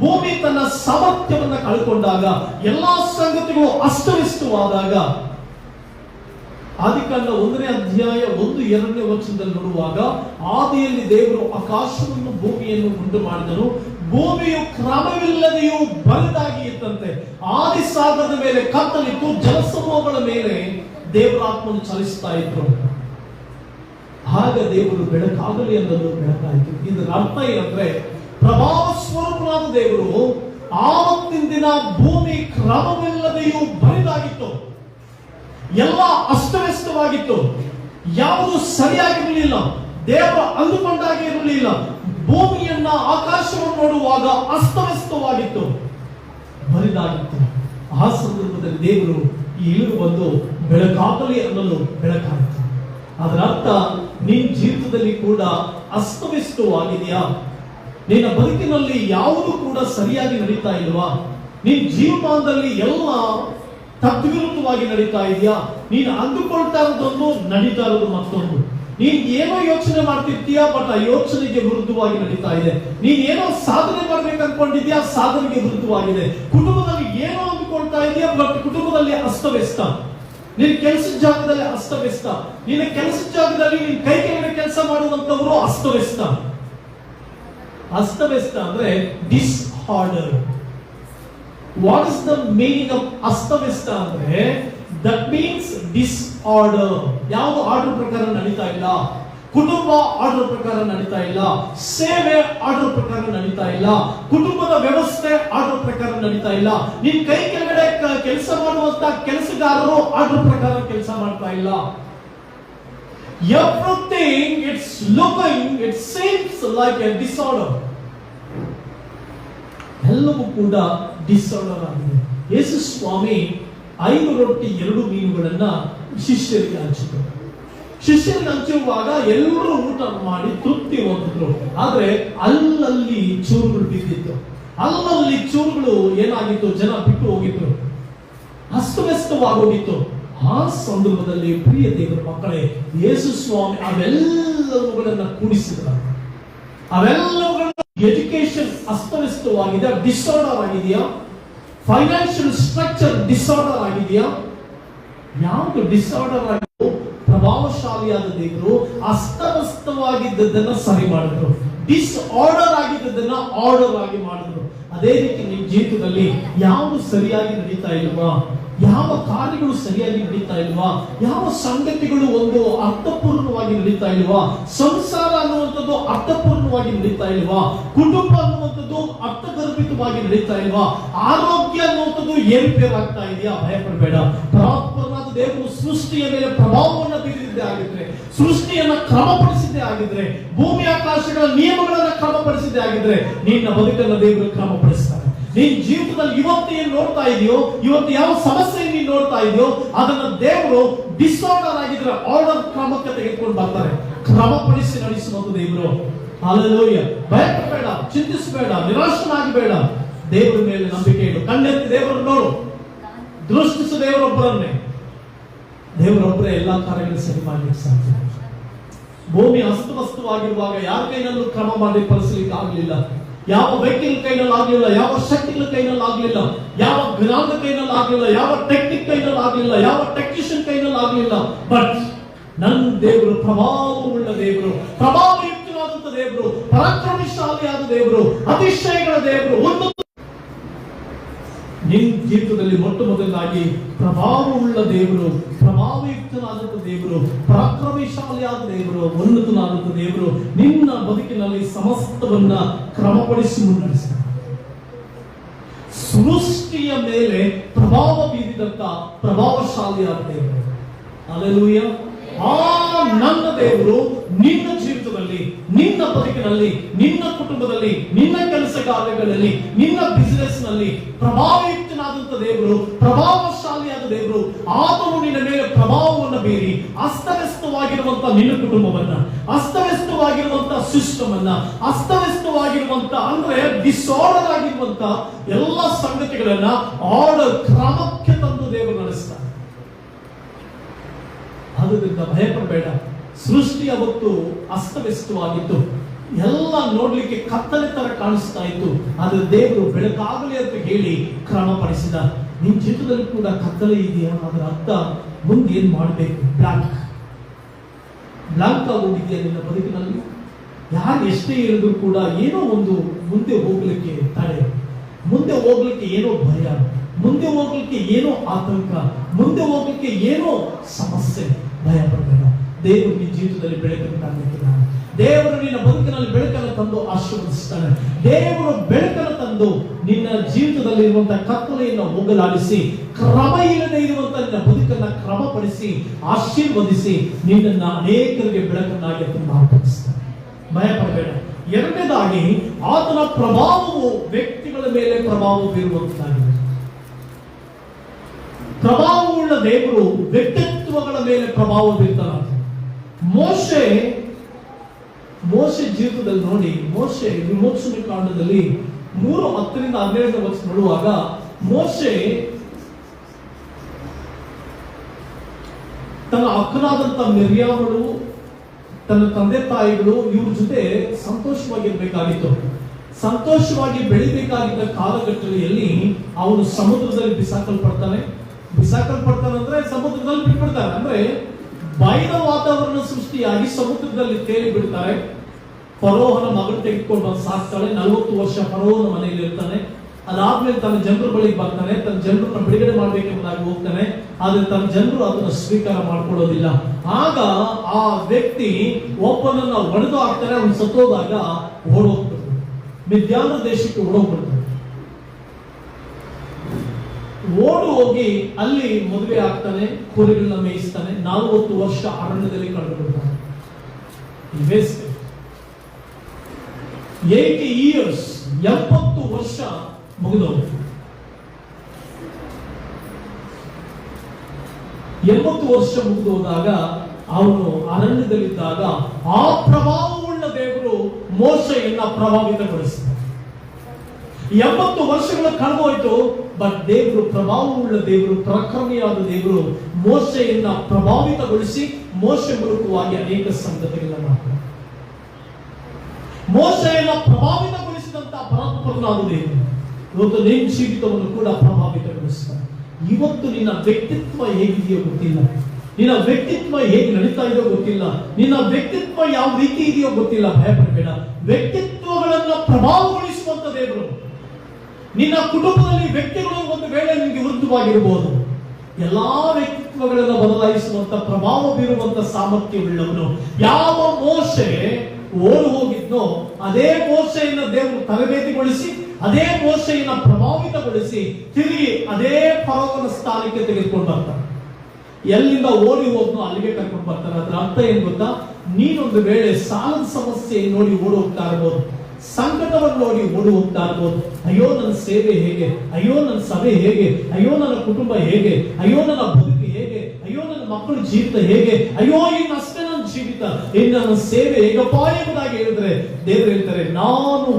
Speaker 1: ಭೂಮಿ ತನ್ನ ಸಾಮರ್ಥ್ಯವನ್ನು ಕಳ್ಕೊಂಡಾಗ, ಎಲ್ಲಾ ಸಂಗತಿಗಳು ಅಸ್ತವ್ಯಸ್ತವಾದಾಗ, ಆದಿಕಾಂಡ ಒಂದನೇ ಅಧ್ಯಾಯ ಒಂದು ಎರಡನೇ ವಚನದಲ್ಲಿ ನೋಡುವಾಗ, ಆದಿಯಲ್ಲಿ ದೇವರು ಆಕಾಶವನ್ನು ಭೂಮಿಯನ್ನು ಉಂಟು ಮಾಡಿದನು. ಭೂಮಿಯು ಕ್ರಮವಿಲ್ಲದೆಯೂ ಬಲಿದಾಗಿ ಇತ್ತಂತೆ. ಆದಿ ಸಾಗರದ ಮೇಲೆ ಕತ್ತಲಿತ್ತು, ಜಲಸಮೂಹಗಳ ಮೇಲೆ ದೇವರಾತ್ಮನು ಚಲಿಸ್ತಾ ಇದ್ರು ಆಗ ದೇವರು ಬೆಳಕಾಗಲಿ ಅನ್ನೋದು ಬೆಳಕಾಯಿತು. ಇದರ ಅರ್ಥ ಏನಂದ್ರೆ ಪ್ರಭಾವ ಸ್ವರೂಪನಾದ ದೇವರು ಆವತ್ತಿನ ದಿನ ಭೂಮಿ ಕ್ರಮವಿಲ್ಲದೆಯೂ ಬರಿದಾಗಿತ್ತು. ಎಲ್ಲ ಅಸ್ತವ್ಯಸ್ತವಾಗಿತ್ತು. ಯಾವುದು ಸರಿಯಾಗಿರಲಿಲ್ಲ. ದೇವರು ಅಂದುಕೊಂಡಾಗಿ ಇರಲಿಲ್ಲ. ಭೂಮಿಯನ್ನ ಆಕಾಶವನ್ನು ನೋಡುವಾಗ ಅಸ್ತವ್ಯಸ್ತವಾಗಿತ್ತು. ಬರಿದಾಗಿತ್ತು. ಆ ಸಂದರ್ಭದಲ್ಲಿ ದೇವರು ಈ ಇಳಿದು ಬಂದು ಬೆಳಕಾಗಲಿ ಅನ್ನಲು ಬೆಳಕಾಯಿತು. ಅದರ ಅರ್ಥ ನಿನ್ನ ಜೀವಿತದಲ್ಲಿ ಕೂಡ ಅಸ್ತವ್ಯಸ್ತವಾಗಿದೆಯಾ ನಿನ್ನ ಬದುಕಿನಲ್ಲಿ ಯಾವುದು ಕೂಡ ಸರಿಯಾಗಿ ನಡೀತಾ ಇಲ್ವಾ? ನಿನ್ ಜೀವಮಾನದಲ್ಲಿ ಎಲ್ಲ ತದ್ವಿರುದ್ಧವಾಗಿ ನಡೀತಾ ಇದೆಯಾ? ನೀನು ಅಂದುಕೊಳ್ತಾ ಇರೋದೊಂದು, ನಡೀತಾ ಇರೋದು ಮತ್ತೊಂದು. ನೀನ್ ಏನೋ ಯೋಚನೆ ಮಾಡ್ತಿರ್ತೀಯ, ಬಟ್ ಆ ಯೋಚನೆಗೆ ವಿರುದ್ಧವಾಗಿ ನಡೀತಾ ಇದೆ. ನೀನ್ ಏನೋ ಸಾಧನೆ ಮಾಡ್ಬೇಕು ಅನ್ಕೊಂಡಿದ್ಯಾ, ಸಾಧನೆಗೆ ವಿರುದ್ಧವಾಗಿದೆ. ಕುಟುಂಬದಲ್ಲಿ ಏನೋ ಅಂದುಕೊಳ್ತಾ ಇದೆಯಾ, ಬಟ್ ಕುಟುಂಬದಲ್ಲಿ ಅಸ್ತವ್ಯಸ್ತ. ನಿನ್ ಕೆಲಸದ ಜಾಗದಲ್ಲಿ ಅಸ್ತವ್ಯಸ್ತ. ನಿನ್ನ ಕೆಲಸದ ಜಾಗದಲ್ಲಿ ನಿನ್ ಕೈ ಕೆಳಗಡೆ ಕೆಲಸ ಮಾಡುವಂತವರು ಅಸ್ತವ್ಯಸ್ತ. ಅಸ್ತವ್ಯಸ್ತ ಅಂದ್ರೆ disorder what is the meaning of ಅಸ್ತವ್ಯಸ್ತ ಅಂದ್ರೆ ದಟ್ ಮೀನ್ಸ್ ಡಿಸ್ಆರ್ಡರ್ ಯಾವ ಆರ್ಡರ್ ಪ್ರಕಾರ ನಡೀತಾ ಇಲ್ಲ? ಕುಟುಂಬ ಆರ್ಡರ್ ಪ್ರಕಾರ ನಡೀತಾ ಇಲ್ಲ, ಸೇವೆ ಆರ್ಡರ್ ಪ್ರಕಾರ ನಡೀತಾ ಇಲ್ಲ, ಕುಟುಂಬದ ವ್ಯವಸ್ಥೆ ಆರ್ಡರ್ ಪ್ರಕಾರ ನಡೀತಾ ಇಲ್ಲ. ನಿನ್ ಕೈ ಕೆಳಗಡೆ ಕೆಲಸ ಮಾಡುವಂತ ಕೆಲಸಗಾರರು ಆರ್ಡರ್ ಪ್ರಕಾರ ಕೆಲಸ ಮಾಡ್ತಾ ಇಲ್ಲ. Everything it's looking it seems like a disorder ಎಲ್ಲವೂ ಕೂಡ ಡಿಸಾರ್ಡರ್ ಆಗಿದೆ. ಯೇಸು ಸ್ವಾಮಿ ಐದು ರೊಟ್ಟಿ ಎರಡು ಮೀನುಗಳನ್ನ ಶಿಷ್ಯರಿಗೆ ಹಂಚಿದ್ರು. ಶಿಷ್ಯರಿಗೆ ಹಂಚುವಾಗ ಎಲ್ಲರೂ ಊಟ ಮಾಡಿ ತೃಪ್ತಿ ಹೊಂದಿದ್ರು. ಆದ್ರೆ ಅಲ್ಲಲ್ಲಿ ಚೂರುಗಳು ಬಿದ್ದಿತ್ತು. ಅಲ್ಲಲ್ಲಿ ಚೂರುಗಳು ಏನಾಗಿತ್ತು? ಜನ ಬಿಟ್ಟು ಹೋಗಿದ್ರು. ಅಸ್ತವ್ಯಸ್ತವಾಗೋಗಿತ್ತು ಆ ಸಂದರ್ಭದಲ್ಲಿ ಪ್ರಿಯ ದೇವರ ಮಕ್ಕಳೇ, ಯೇಸು ಸ್ವಾಮಿ ಅವೆಲ್ಲವುಗಳನ್ನ ಕೂಡಿಸಿದ್ರ. ಅವೆಲ್ಲವುಗಳ ಎಜುಕೇಶನ್ ಅಸ್ತವ್ಯಸ್ತವಾಗಿದೆ ಡಿಸಾರ್ಡರ್ ಆಗಿದೆಯಾ? ಫೈನಾನ್ಷಿಯಲ್ ಸ್ಟ್ರಕ್ಚರ್ ಡಿಸಾರ್ಡರ್ ಆಗಿದೆಯಾ? ಯಾವುದು ಡಿಸಾರ್ಡರ್ ಆಗಿದ್ದು ಪ್ರಭಾವಶಾಲಿಯಾದ ದೇವರು ಅಸ್ತವ್ಯಸ್ತವಾಗಿದ್ದದನ್ನ ಸರಿ ಮಾಡಿದ್ರು. ಡಿಸ್ಆರ್ಡರ್ ಆಗಿದ್ದದನ್ನ ಆರ್ಡರ್ ಆಗಿ ಮಾಡಿದ್ರು. ಅದೇ ರೀತಿ ನಿಮ್ಮ ಜೀವಿತದಲ್ಲಿ ಯಾವುದು ಸರಿಯಾಗಿ ನಡೀತಾ ಇಲ್ವಾ? ಯಾವ ಕಾರ್ಯಗಳು ಸರಿಯಾಗಿ ನಡೀತಾ ಇಲ್ವಾ? ಯಾವ ಸಂಗತಿಗಳು ಒಂದು ಅರ್ಥಪೂರ್ಣವಾಗಿ ನಡೀತಾ ಇಲ್ವಾ? ಸಂಸಾರ ಅನ್ನುವಂಥದ್ದು ಅರ್ಥಪೂರ್ಣವಾಗಿ ನಡೀತಾ ಇಲ್ವಾ? ಕುಟುಂಬ ಅನ್ನುವಂಥದ್ದು ಅರ್ಥಗರ್ಭಿತವಾಗಿ ನಡೀತಾ ಇಲ್ವಾ? ಆರೋಗ್ಯ ಅನ್ನುವಂಥದ್ದು ಏರುಪೇರಾಗ್ತಾ ಇದೆಯಾ? ಭಯಪಡಬೇಡ. ದೇವರು ಸೃಷ್ಟಿಯ ಮೇಲೆ ಪ್ರಭಾವವನ್ನು ಬೀರಿದ್ದೇ ಆಗಿದ್ರೆ, ಸೃಷ್ಟಿಯನ್ನ ಕ್ರಮಪಡಿಸಿದ್ದೇ ಆಗಿದ್ರೆ, ಭೂಮಿ ಆಕಾಶಗಳ ನಿಯಮಗಳನ್ನ ಕ್ರಮಪಡಿಸಿದ್ದೇ ಆಗಿದ್ರೆ, ನಿನ್ನ ಬದುಕನ್ನು ದೇವರು ಕ್ರಮಪಡಿಸ್ತಾರೆ. ನಿನ್ ಜೀವಿತದಲ್ಲಿ ಇವತ್ತು ಏನ್ ನೋಡ್ತಾ ಇದೆಯೋ, ಇವತ್ತು ಯಾವ ಸಮಸ್ಯೆ ನೀನ್ ನೋಡ್ತಾ ಇದೆಯೋ, ಅದನ್ನ ದೇವರು ಡಿಸಾರ್ಡರ್ ಆಗಿದ್ರೆ ಆರ್ಡರ್ ಕ್ರಮಕ್ಕೆ ತೆಗೆದುಕೊಂಡು ಬರ್ತಾರೆ. ಕ್ರಮಪಡಿಸಿ ನಡೆಸುವಂತ ದೇವರು. ಅಲ್ಲೋಯ್ಯ ಭಯಪಡಬೇಡ, ಚಿಂತಿಸಬೇಡ, ನಿರಾಶನಾಗಬೇಡ. ದೇವರ ಮೇಲೆ ನಂಬಿಕೆ ಇಡು. ಕಣ್ಣೆತ್ತಿ ದೇವರನ್ನು ನೋಡು. ದೃಷ್ಟಿಸು ದೇವರೊಬ್ಬರನ್ನೇ. ದೇವರೊಬ್ಬರೇ ಎಲ್ಲಾ ಕಾರ್ಯಗಳು ಸರಿ ಮಾಡಲಿಕ್ಕೆ ಸಾಧ್ಯ. ಭೂಮಿ ಅಸ್ತವಸ್ತವಾಗಿರುವಾಗ ಯಾರ ಕೈನಲ್ಲೂ ಕ್ರಮ ಮಾಡಿ ಪರಿಸಲಿಕ್ಕೆ ಆಗಲಿಲ್ಲ. ಯಾವ ವ್ಯಕ್ತಿಗಳ ಕೈನಲ್ಲಿ ಆಗಲಿಲ್ಲ, ಯಾವ ಶಕ್ತಿಗಳ ಕೈನಲ್ಲಿ ಆಗಲಿಲ್ಲ, ಯಾವ ಜ್ಞಾನದ ಕೈನಲ್ಲಿ ಆಗಲಿಲ್ಲ, ಯಾವ ಟೆಕ್ನಿಕ್ ಕೈನಲ್ಲಿ ಆಗಲಿಲ್ಲ, ಯಾವ ಟೆಕ್ನಿಷಿಯನ್ ಕೈನಲ್ಲಿ ಆಗಲಿಲ್ಲ. ಬಟ್ ನನ್ನ ದೇವರು ಪ್ರಭಾವವುಳ್ಳ ದೇವರು, ಪ್ರಭಾವಯುಕ್ತವಾದಂತ ದೇವರು, ಪರಾಕ್ರಮಶಾಲಿಯಾದ ದೇವರು, ಅತಿಶಯಗಳ ದೇವರು ಒಂದು ನಿನ್ ಜೀವಿತದಲ್ಲಿ ಮೊಟ್ಟ ಮೊದಲಾಗಿ ಪ್ರಭಾವವುಳ್ಳ ದೇವರು ಪ್ರಭಾವಯುಕ್ತನಾದಂಥ ದೇವರು, ಪರಾಕ್ರಮಶಾಲಿಯಾದ ದೇವರು ಉನ್ನತನಾದಂಥ ದೇವರು ನಿನ್ನ ಬದುಕಿನಲ್ಲಿ ಸಮಸ್ತವನ್ನ ಕ್ರಮಪಡಿಸಿ ಮುನ್ನಡೆಸ ಸೃಷ್ಟಿಯ ಮೇಲೆ ಪ್ರಭಾವ ಬೀರಿದಂತ ಪ್ರಭಾವಶಾಲಿಯಾದ ದೇವರು. ಅಲೆಲೂಯ ಆ ನನ್ನ ದೇವರು ನಿನ್ನ ಜೀವಿತದಲ್ಲಿ, ನಿನ್ನ ಬದುಕಿನಲ್ಲಿ, ನಿನ್ನ ಕುಟುಂಬದಲ್ಲಿ, ನಿನ್ನ ಕೆಲಸ ಕಾರ್ಯಗಳಲ್ಲಿ, ನಿನ್ನ ಬಿಸಿನೆಸ್ನಲ್ಲಿ ಪ್ರಭಾವಯುಕ್ತನಾದಂತ ದೇವರು ಪ್ರಭಾವಶಾಲಿಯಾದ ದೇವರು, ಆತನು ನಿನ್ನ ಮೇಲೆ ಪ್ರಭಾವವನ್ನು ಬೀರಿ ಅಸ್ತವ್ಯಸ್ತವಾಗಿರುವಂತಹ ನಿನ್ನ ಕುಟುಂಬವನ್ನ ಅಸ್ತವ್ಯಸ್ತವಾಗಿರುವಂತಹ ಸಿಸ್ಟಮ್ ಅನ್ನ ಅಸ್ತವ್ಯಸ್ತವಾಗಿರುವಂತ ಅಂದ್ರೆ ಡಿಸಾರ್ಡರ್ ಆಗಿರುವಂತ ಎಲ್ಲ ಸಂಗತಿಗಳನ್ನ ಆರ್ಡರ್ ಕ್ರಮಕ್ಕೆ ತಂದು ದೇವರು ನಡೆಸ್ತಾರೆ. ಅದರಿಂದ ಭಯಪಡಬೇಡ. ಸೃಷ್ಟಿಯ ಅವತ್ತು ಅಸ್ತವ್ಯಸ್ತವಾಗಿತ್ತು. ಎಲ್ಲ ನೋಡ್ಲಿಕ್ಕೆ ಕತ್ತಲೆ ತರ ಕಾಣಿಸ್ತಾ ಇತ್ತು. ಆದ್ರೆ ದೇವರು ಬೆಳಕಾಗಲಿ ಅಂತ ಹೇಳಿ ಕ್ರಮಪಡಿಸಿದ. ನಿಮ್ ಜೀವಿತದಲ್ಲಿ ಕೂಡ ಕತ್ತಲೆ ಇದೆಯಾ? ಅದರ ಅರ್ಥ ಮುಂದೆ ಏನ್ ಮಾಡಬೇಕು? ಬ್ಲಾಂಕ್ ಬ್ಲಾಂಕ್ ಆಗೋಗಿದೆಯಾ ನಿನ್ನ ಬದುಕಿನಲ್ಲಿ? ಯಾರು ಎಷ್ಟೇ ಹೇಳಿದ್ರು ಕೂಡ ಏನೋ ಒಂದು ಮುಂದೆ ಹೋಗ್ಲಿಕ್ಕೆ ತಡೆ. ಮುಂದೆ ಹೋಗ್ಲಿಕ್ಕೆ ಏನೋ ಭಯ. ಮುಂದೆ ಹೋಗ್ಲಿಕ್ಕೆ ಏನೋ ಆತಂಕ. ಮುಂದೆ ಹೋಗ್ಲಿಕ್ಕೆ ಏನೋ ಸಮಸ್ಯೆ. ಭಯ ಪಡಬೇಡ. ದೇವರು ನಿನ್ನ ಜೀವಿತದಲ್ಲಿ ಬೆಳಕನ್ನು ದೇವರು ನಿನ್ನ ಬದುಕಿನಲ್ಲಿ ಬೆಳಕನ್ನು ತಂದು ಆಶೀರ್ವದಿಸ್ತಾನೆ. ದೇವರು ಬೆಳಕನ್ನು ತಂದು ನಿನ್ನ ಜೀವಿತದಲ್ಲಿ ಇರುವಂತಹ ಕತ್ತಲೆಯನ್ನು ಹೋಗಲಾಡಿಸಿ ಕ್ರಮ ಇಲ್ಲದೆ ಇರುವಂತಹ ನಿನ್ನ ಬದುಕನ್ನ ಕ್ರಮಪಡಿಸಿ, ಆಶೀರ್ವದಿಸಿ ನಿನ್ನನ್ನ ಅನೇಕರಿಗೆ ಬೆಳಕನ್ನಾಗಿ ಮಾರ್ಪಡಿಸ್ತಾನೆ ಭಯ ಪಡಬೇಡ ಎರಡನೇದಾಗಿ, ಆತನ ಪ್ರಭಾವವು ವ್ಯಕ್ತಿಗಳ ಮೇಲೆ ಪ್ರಭಾವ ಬೀರುವಂತಾಗಿದೆ ಪ್ರಭಾವವುಳ್ಳ ದೇವರು ವ್ಯಕ್ತಿತ್ವಗಳ ಮೇಲೆ ಪ್ರಭಾವ ಬೀರ್ತಾನೆ. ಮೋಶೆ ಮೋಶೆ ಜೀವಿತದಲ್ಲಿ ನೋಡಿ, ಮೋಶೆ ವಿಮೋಚನೆ ಕಾಂಡದಲ್ಲಿ ಮೂರು ಹತ್ತರಿಂದ ಹನ್ನೆರಡನೇ ವರ್ಷ ನೋಡುವಾಗ ಮೋಶೆ ತನ್ನ ಅಕ್ಕನಾದಂತ ಮಿರ್ಯಾಮಳು ತನ್ನ ತಂದೆ ತಾಯಿಗಳು ಇವ್ರ ಜೊತೆ ಸಂತೋಷವಾಗಿರ್ಬೇಕಾಗಿತ್ತು. ಸಂತೋಷವಾಗಿ ಬೆಳಿಬೇಕಾಗಿದ್ದ ಕಾಲಘಟ್ಟದಲ್ಲಿ ಅವನು ಸಮುದ್ರದಲ್ಲಿ ಬಿಸಾಕಲ್ಪಡ್ತಾನೆ. ಬಿಸಾಕಲ್ಪಡ್ತಾನೆ ಅಂದ್ರೆ ಸಮುದ್ರದಲ್ಲಿ ಬಿಟ್ಬಿಡ್ತಾನೆ. ಅಂದ್ರೆ ಬಯಲ ವಾತಾವರಣ ಸೃಷ್ಟಿಯಾಗಿ ಸಮುದ್ರದಲ್ಲಿ ತೇಲಿ ಬಿಡ್ತಾರೆ. ಫರೋಹನ ಮಗಳು ತೆಗೆದುಕೊಂಡು ಬಂದು ಸಾಕ್ತಾಳೆ. ನಲವತ್ತು ವರ್ಷ ಫರೋಹನ ಮನೆಯಲ್ಲಿ ಇರ್ತಾನೆ. ಅದಾದ್ಮೇಲೆ ತನ್ನ ಜನರ ಬಳಿಗೆ ಬರ್ತಾನೆ. ತನ್ನ ಜನರನ್ನ ಬಿಡುಗಡೆ ಮಾಡ್ಬೇಕೆಂಬುದಾಗಿ ಹೋಗ್ತಾನೆ. ಆದ್ರೆ ತನ್ನ ಜನರು ಅದನ್ನ ಸ್ವೀಕಾರ ಮಾಡ್ಕೊಳ್ಳೋದಿಲ್ಲ. ಆಗ ಆ ವ್ಯಕ್ತಿ ಒಬ್ಬನನ್ನ ಒಡೆದು ಹಾಕ್ತಾನೆ ಅವನು ಸತ್ತೋದಾಗ ಓಡೋಗ್ತಾನೆ ಮಿದ್ಯಾನ ದೇಶಕ್ಕೆ ಓಡೋಗ್ಬಿಡ್ತಾನೆ. ಓಡು ಹೋಗಿ ಅಲ್ಲಿ ಮದುವೆ ಆಗ್ತಾನೆ, ಕುರಿಗಳನ್ನ ಮೇಯಿಸ್ತಾನೆ. ನಲವತ್ತು ವರ್ಷ ಅರಣ್ಯದಲ್ಲಿ ಕಳೆದು ಬಿಡ್ತಾನೆ ಏಟಿ ಇಯರ್ಸ್ ಎಪ್ಪತ್ತು ವರ್ಷ ಮುಗಿದೋಗ್ತು ಎಂಬತ್ತು ವರ್ಷ ಮುಗಿದೋದಾಗ ಅವನು ಅರಣ್ಯದಲ್ಲಿದ್ದಾಗ ಆ ಪ್ರಭಾವವುಳ್ಳ ದೇವರು ಮೋಶೆಯನ್ನ ಪ್ರಭಾವಿತಗೊಳಿಸಿದ. ಎಂಬತ್ತು ವರ್ಷಗಳ ಕಳೆದೋಯ್ತು. ಬಟ್ ದೇವರು ಪ್ರಭಾವವುಳ್ಳ ದೇವರು, ಪ್ರಕ್ರಮಿಯಾದ ದೇವರು ಮೋಸೆಯನ್ನ ಪ್ರಭಾವಿತಗೊಳಿಸಿ ಮೋಸೆ ಮೂಲಕವಾಗಿ ಅನೇಕ ಸಂಗತಿಗಳನ್ನ ಮಾಡ್ತಾರೆ. ಮೋಶೆಯನ್ನ ಪ್ರಭಾವಿತಗೊಳಿಸಿದಂತ ಪರಾತ್ಪರನಾದ ದೇವರು ಇವತ್ತು ನಿನ್ನ ಜೀವಿತವನ್ನು ಕೂಡ ಪ್ರಭಾವಿತಗೊಳಿಸ್ತಾರೆ ಇವತ್ತು ನಿನ್ನ ವ್ಯಕ್ತಿತ್ವ ಹೇಗಿದೆಯೋ ಗೊತ್ತಿಲ್ಲ. ನಿನ್ನ ವ್ಯಕ್ತಿತ್ವ ಹೇಗೆ ನಡೀತಾ ಇದೆಯೋ ಗೊತ್ತಿಲ್ಲ. ನಿನ್ನ ವ್ಯಕ್ತಿತ್ವ ಯಾವ ರೀತಿ ಇದೆಯೋ ಗೊತ್ತಿಲ್ಲ. ಭಯಪಡಬೇಡ. ವ್ಯಕ್ತಿತ್ವಗಳನ್ನ ಪ್ರಭಾವಗೊಳಿಸುವಂತ ದೇವರು ನಿನ್ನ ಕುಟುಂಬದಲ್ಲಿ ವ್ಯಕ್ತಿಗಳು ಒಂದು ವೇಳೆ ನಿಮಗೆ ವಿರುದ್ಧವಾಗಿರಬಹುದು ಎಲ್ಲಾ ವ್ಯಕ್ತಿತ್ವಗಳನ್ನು ಬದಲಾಯಿಸುವಂತ ಪ್ರಭಾವ ಬೀರುವಂತ ಸಾಮರ್ಥ್ಯವುಳ್ಳವನು. ಯಾವ ಮೋಸೆ ಓಡು ಹೋಗಿದ್ನೋ, ಅದೇ ಮೋಸೆಯನ್ನ ದೇವರು ತರಬೇತಿಗೊಳಿಸಿ ಅದೇ ಮೋಸೆಯನ್ನ ಪ್ರಭಾವಿತಗೊಳಿಸಿ ತಿರುಗಿ ಅದೇ ಪರವನ ಸ್ಥಾನಕ್ಕೆ ತೆಗೆದುಕೊಂಡು ಎಲ್ಲಿಂದ ಓಡಿ ಹೋಗ್ನೋ ಅಲ್ಲಿಗೆ ಕರ್ಕೊಂಡು ಬರ್ತಾರೆ ಅದರ ಅರ್ಥ ಏನ್ ಗೊತ್ತಾ? ನೀನೊಂದು ವೇಳೆ ಸಾಲದ ಸಮಸ್ಯೆ ನೋಡಿ ಓಡಿ ಹೋಗ್ತಾ ಇರ್ಬೋದು. ಸಂಕಟವನ್ನು ನೋಡಿ ಓಡಿ ಅಯ್ಯೋ, ನನ್ನ ಸೇವೆ ಹೇಗೆ? ಅಯ್ಯೋ, ನನ್ನ ಸಭೆ ಹೇಗೆ? ಅಯ್ಯೋ, ನನ್ನ ಕುಟುಂಬ ಹೇಗೆ? ಅಯ್ಯೋ, ನನ್ನ ಬದುಕು ಹೇಗೆ? ಅಯ್ಯೋ, ನನ್ನ ಮಕ್ಕಳ ಜೀವಿತ ಹೇಗೆ? ಅಯ್ಯೋ, ಇನ್ನು ಅಷ್ಟೇ ನನ್ನ ಜೀವಿತ. ಇನ್ನು ನನ್ನ ಸೇವೆ ಹೇಗಪ್ಪ ಎಂಬುದಾಗಿ ಹೇಳಿದ್ರೆ, ದೇವರು ಹೇಳ್ತಾರೆ, ನಾನು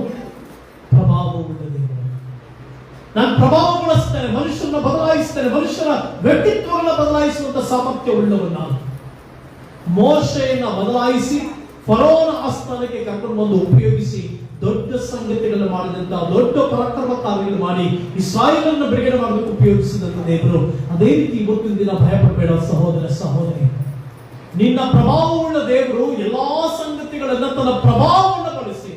Speaker 1: ಪ್ರಭಾವವುಳ್ಳ ದೇವರು. ನಾನು ಪ್ರಭಾವಗೊಳಿಸ್ತೇನೆ, ಮನುಷ್ಯರನ್ನ ಬದಲಾಯಿಸ್ತೇನೆ, ಮನುಷ್ಯರ ವ್ಯಕ್ತಿತ್ವಗಳನ್ನ ಬದಲಾಯಿಸುವಂತ ಸಾಮರ್ಥ್ಯ ಉಳ್ಳವನು ನಾನು. ಮೋಶೆಯನ್ನ ಬದಲಾಯಿಸಿ, ಫರೋನ ಆಸ್ಥಾನಕ್ಕೆ ಕರ್ಕೊಂಡು ಬಂದು ಉಪಯೋಗಿಸಿ ದೊಡ್ಡ ಸಂಗತಿಗಳನ್ನು ಮಾಡಿದಂತ, ದೊಡ್ಡ ಪರಾಕ್ರಮ ಕಾರ್ಯಗಳು ಮಾಡಿ ಇಸ್ರಾಯೇಲನ್ನು ಬಿಡುಗಡೆ ಮಾಡಲು ಉಪಯೋಗಿಸಿದಂತ ದೇವರು. ಅದೇ ರೀತಿ ಇವತ್ತಿನ ದಿನ ಭಯಪಡಬೇಡ ಸಹೋದರ, ಸಹೋದರಿ. ನಿನ್ನ ಪ್ರಭಾವವುಳ್ಳ ದೇವರು ಎಲ್ಲಾ ಸಂಗತಿಗಳನ್ನ ತನ್ನ ಪ್ರಭಾವವನ್ನು ಬಳಸಿ,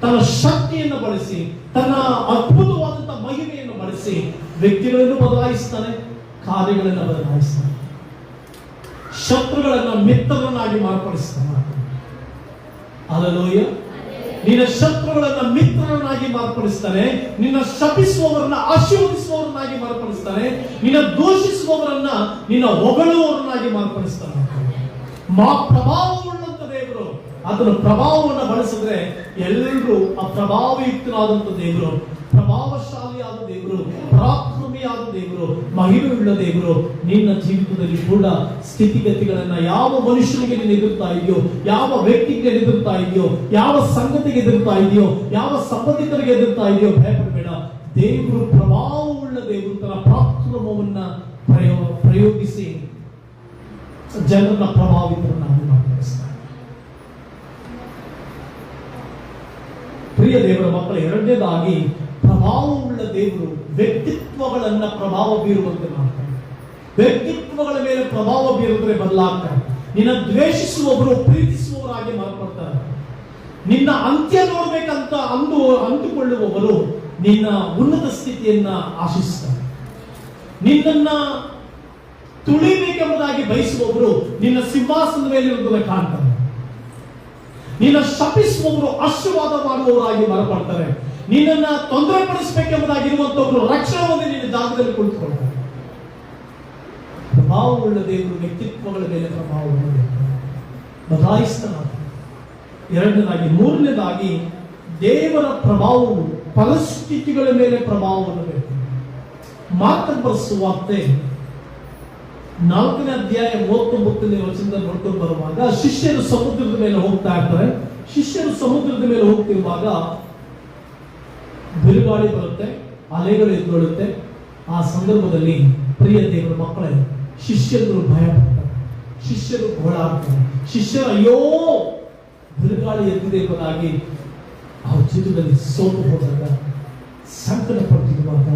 Speaker 1: ತನ್ನ ಶಕ್ತಿಯನ್ನು ಬಳಸಿ, ತನ್ನ ಅದ್ಭುತವಾದಂತಹ ಮಹಿಮೆಯನ್ನು ಬಳಸಿ ವ್ಯಕ್ತಿಗಳನ್ನು ಬದಲಾಯಿಸ್ತಾನೆ, ಕಾರ್ಯಗಳನ್ನು ಬದಲಾಯಿಸ್ತಾನೆ. ಶತ್ರುಗಳನ್ನ ಮಿತ್ರರನ್ನಾಗಿ ಮಾರ್ಪಡಿಸ್ತಾನೆ. ಅಲಲೋಯ ನಿನ್ನ ಶತ್ರುಗಳನ್ನ ಮಿತ್ರರನ್ನಾಗಿ ಮಾರ್ಪಡಿಸ್ತಾನೆ, ನಿನ್ನ ಶಪಿಸುವವರನ್ನ ಆಶೀರ್ವದಿಸುವವರನ್ನಾಗಿ ಮಾರ್ಪಡಿಸ್ತಾನೆ, ನಿನ್ನ ದೂಷಿಸುವವರನ್ನ ನಿನ್ನ ಹೊಗಳುವವರನ್ನಾಗಿ ಮಾರ್ಪಡಿಸ್ತಾನೆ. ಮಾ ಪ್ರಭಾವವುಳ್ಳಂತ ದೇವರು ಅದರ ಪ್ರಭಾವವನ್ನು ಬಳಸಿದ್ರೆ ಎಲ್ಲರೂ ಆ ಪ್ರಭಾವಯುಕ್ತನಾದಂತ ದೇವರು, ಪ್ರಭಾವಶಾಲಿಯಾದ ದೇವರು ಪರಾಕ್ರಮಿಯಾದ ದೇವರು, ಮಹಿಮೆಯುಳ್ಳ ದೇವರು, ನಿನ್ನ ಜೀವಿತದಲ್ಲಿ ಕೂಡ ಸ್ಥಿತಿಗತಿಗಳನ್ನ ಯಾವ ಮನುಷ್ಯನಿಗೆ ನೀನು ಇದೆಯೋ, ಯಾವ ವ್ಯಕ್ತಿಗೆ ಎದುರುತ್ತಾ ಇದೆಯೋ, ಯಾವ ಸಂಗತಿಗೆ ಎದುರ್ತಾ ಇದೆಯೋ, ಯಾವ ಸಂಬಂಧಿಕರಿಗೆ ಎದುರ್ತಾ ಇದೆಯೋ ಭಯಪಡಬೇಡ. ದೇವರು ಪ್ರಭಾವವುಳ್ಳ ದೇವರು ತನ್ನ ಪ್ರಾಕ್ರಮವನ್ನ ಪ್ರಯೋ, ಪ್ರಯೋಗಿಸಿ ಜನರನ್ನ ಪ್ರಭಾವಿತರನ್ನ ಪ್ರಿಯ ದೇವರ ಮಕ್ಕಳ, ಎರಡನೇದಾಗಿ ಪ್ರಭಾವವುಳ್ಳ ದೇವರು ವ್ಯಕ್ತಿತ್ವಗಳನ್ನ ಪ್ರಭಾವ ಬೀರುವಂತೆ ಮಾಡ್ತಾರೆ ವ್ಯಕ್ತಿತ್ವಗಳ ಮೇಲೆ ಪ್ರಭಾವ ಬೀರಿದ್ರೆ ಬದಲಾಗ್ತಾರೆ ನಿನ್ನ ದ್ವೇಷಿಸುವವರು ಪ್ರೀತಿಸುವವರಾಗಿ ಮಾರ್ಪಡ್ತಾರೆ. ನಿನ್ನ ಅಂತ್ಯ ನೋಡ್ಬೇಕಂತ ಅಂದು ಅಂದುಕೊಳ್ಳುವವರು ನಿನ್ನ ಉನ್ನತ ಸ್ಥಿತಿಯನ್ನ ಆಶಿಸ್ತಾರೆ. ನಿನ್ನನ್ನ ತುಳಿಬೇಕೆಂಬುದಾಗಿ ಬಯಸುವವರು ನಿನ್ನ ಸಿಂಹಾಸನದ ಮೇಲೆ ಒಂದು ಕಾಣ್ತಾರೆ. ನಿನ್ನ ಶಪಿಸುವವರು ಆಶೀರ್ವಾದ ಮಾಡುವವರಾಗಿ ಮಾರ್ಪಡ್ತಾರೆ. ನಿನ್ನನ್ನ ತೊಂದರೆ ಪಡಿಸಬೇಕೆಂಬುದಾಗಿರುವಂತವರು ರಕ್ಷಣೆ ಹೊಂದಿ ನಿನ್ನ ಜಾಗದಲ್ಲಿ ಕುಳಿತುಕೊಳ್ತಾರೆ ಪ್ರಭಾವವುಳ್ಳ ದೇವರು ವ್ಯಕ್ತಿತ್ವಗಳ ಮೇಲೆ ಪ್ರಭಾವ ಬದಲಾಯಿಸ್ತಾನ ಎರಡನೇದಾಗಿ, ಮೂರನೇದಾಗಿ, ದೇವರ ಪ್ರಭಾವವು ಪರಿಸ್ಥಿತಿಗಳ ಮೇಲೆ ಪ್ರಭಾವವನ್ನು ಬೇಕು ಮಾತ್ರ ಸುವಾರ್ತೆ ನಾಲ್ಕನೇ ಅಧ್ಯಾಯ ಮೂವತ್ತೊಂಬತ್ತನೇ ವಚನದ ನೋಡ್ಕೊಂಡು ಬರುವಾಗ ಶಿಷ್ಯರು ಸಮುದ್ರದ ಮೇಲೆ ಹೋಗ್ತಾ ಇರ್ತಾರೆ. ಶಿಷ್ಯರು ಸಮುದ್ರದ ಮೇಲೆ ಹೋಗ್ತಿರುವಾಗ ಬಿರುಗಾಳಿ ಬರುತ್ತೆ, ಅಲೆಗಳು ಎದ್ದೊಳುತ್ತೆ ಆ ಸಂದರ್ಭದಲ್ಲಿ ಪ್ರಿಯ ದೇವರ ಮಕ್ಕಳೇ, ಶಿಷ್ಯರು ಭಯ ಪಡ್ತಾರೆ ಶಿಷ್ಯರು ಗೋಳಾಡ್ತಾರೆ. ಶಿಷ್ಯರು, ಅಯ್ಯೋ, ಬಿರುಗಾಳಿ ಎದ್ದಿದೆ ಎಂಬುದಾಗಿ ಆ ಜೀವನದಲ್ಲಿ ಸೋತು ಹೋದಾಗ ಸಂಕಟ ಪಡ್ತಿರುವಾಗ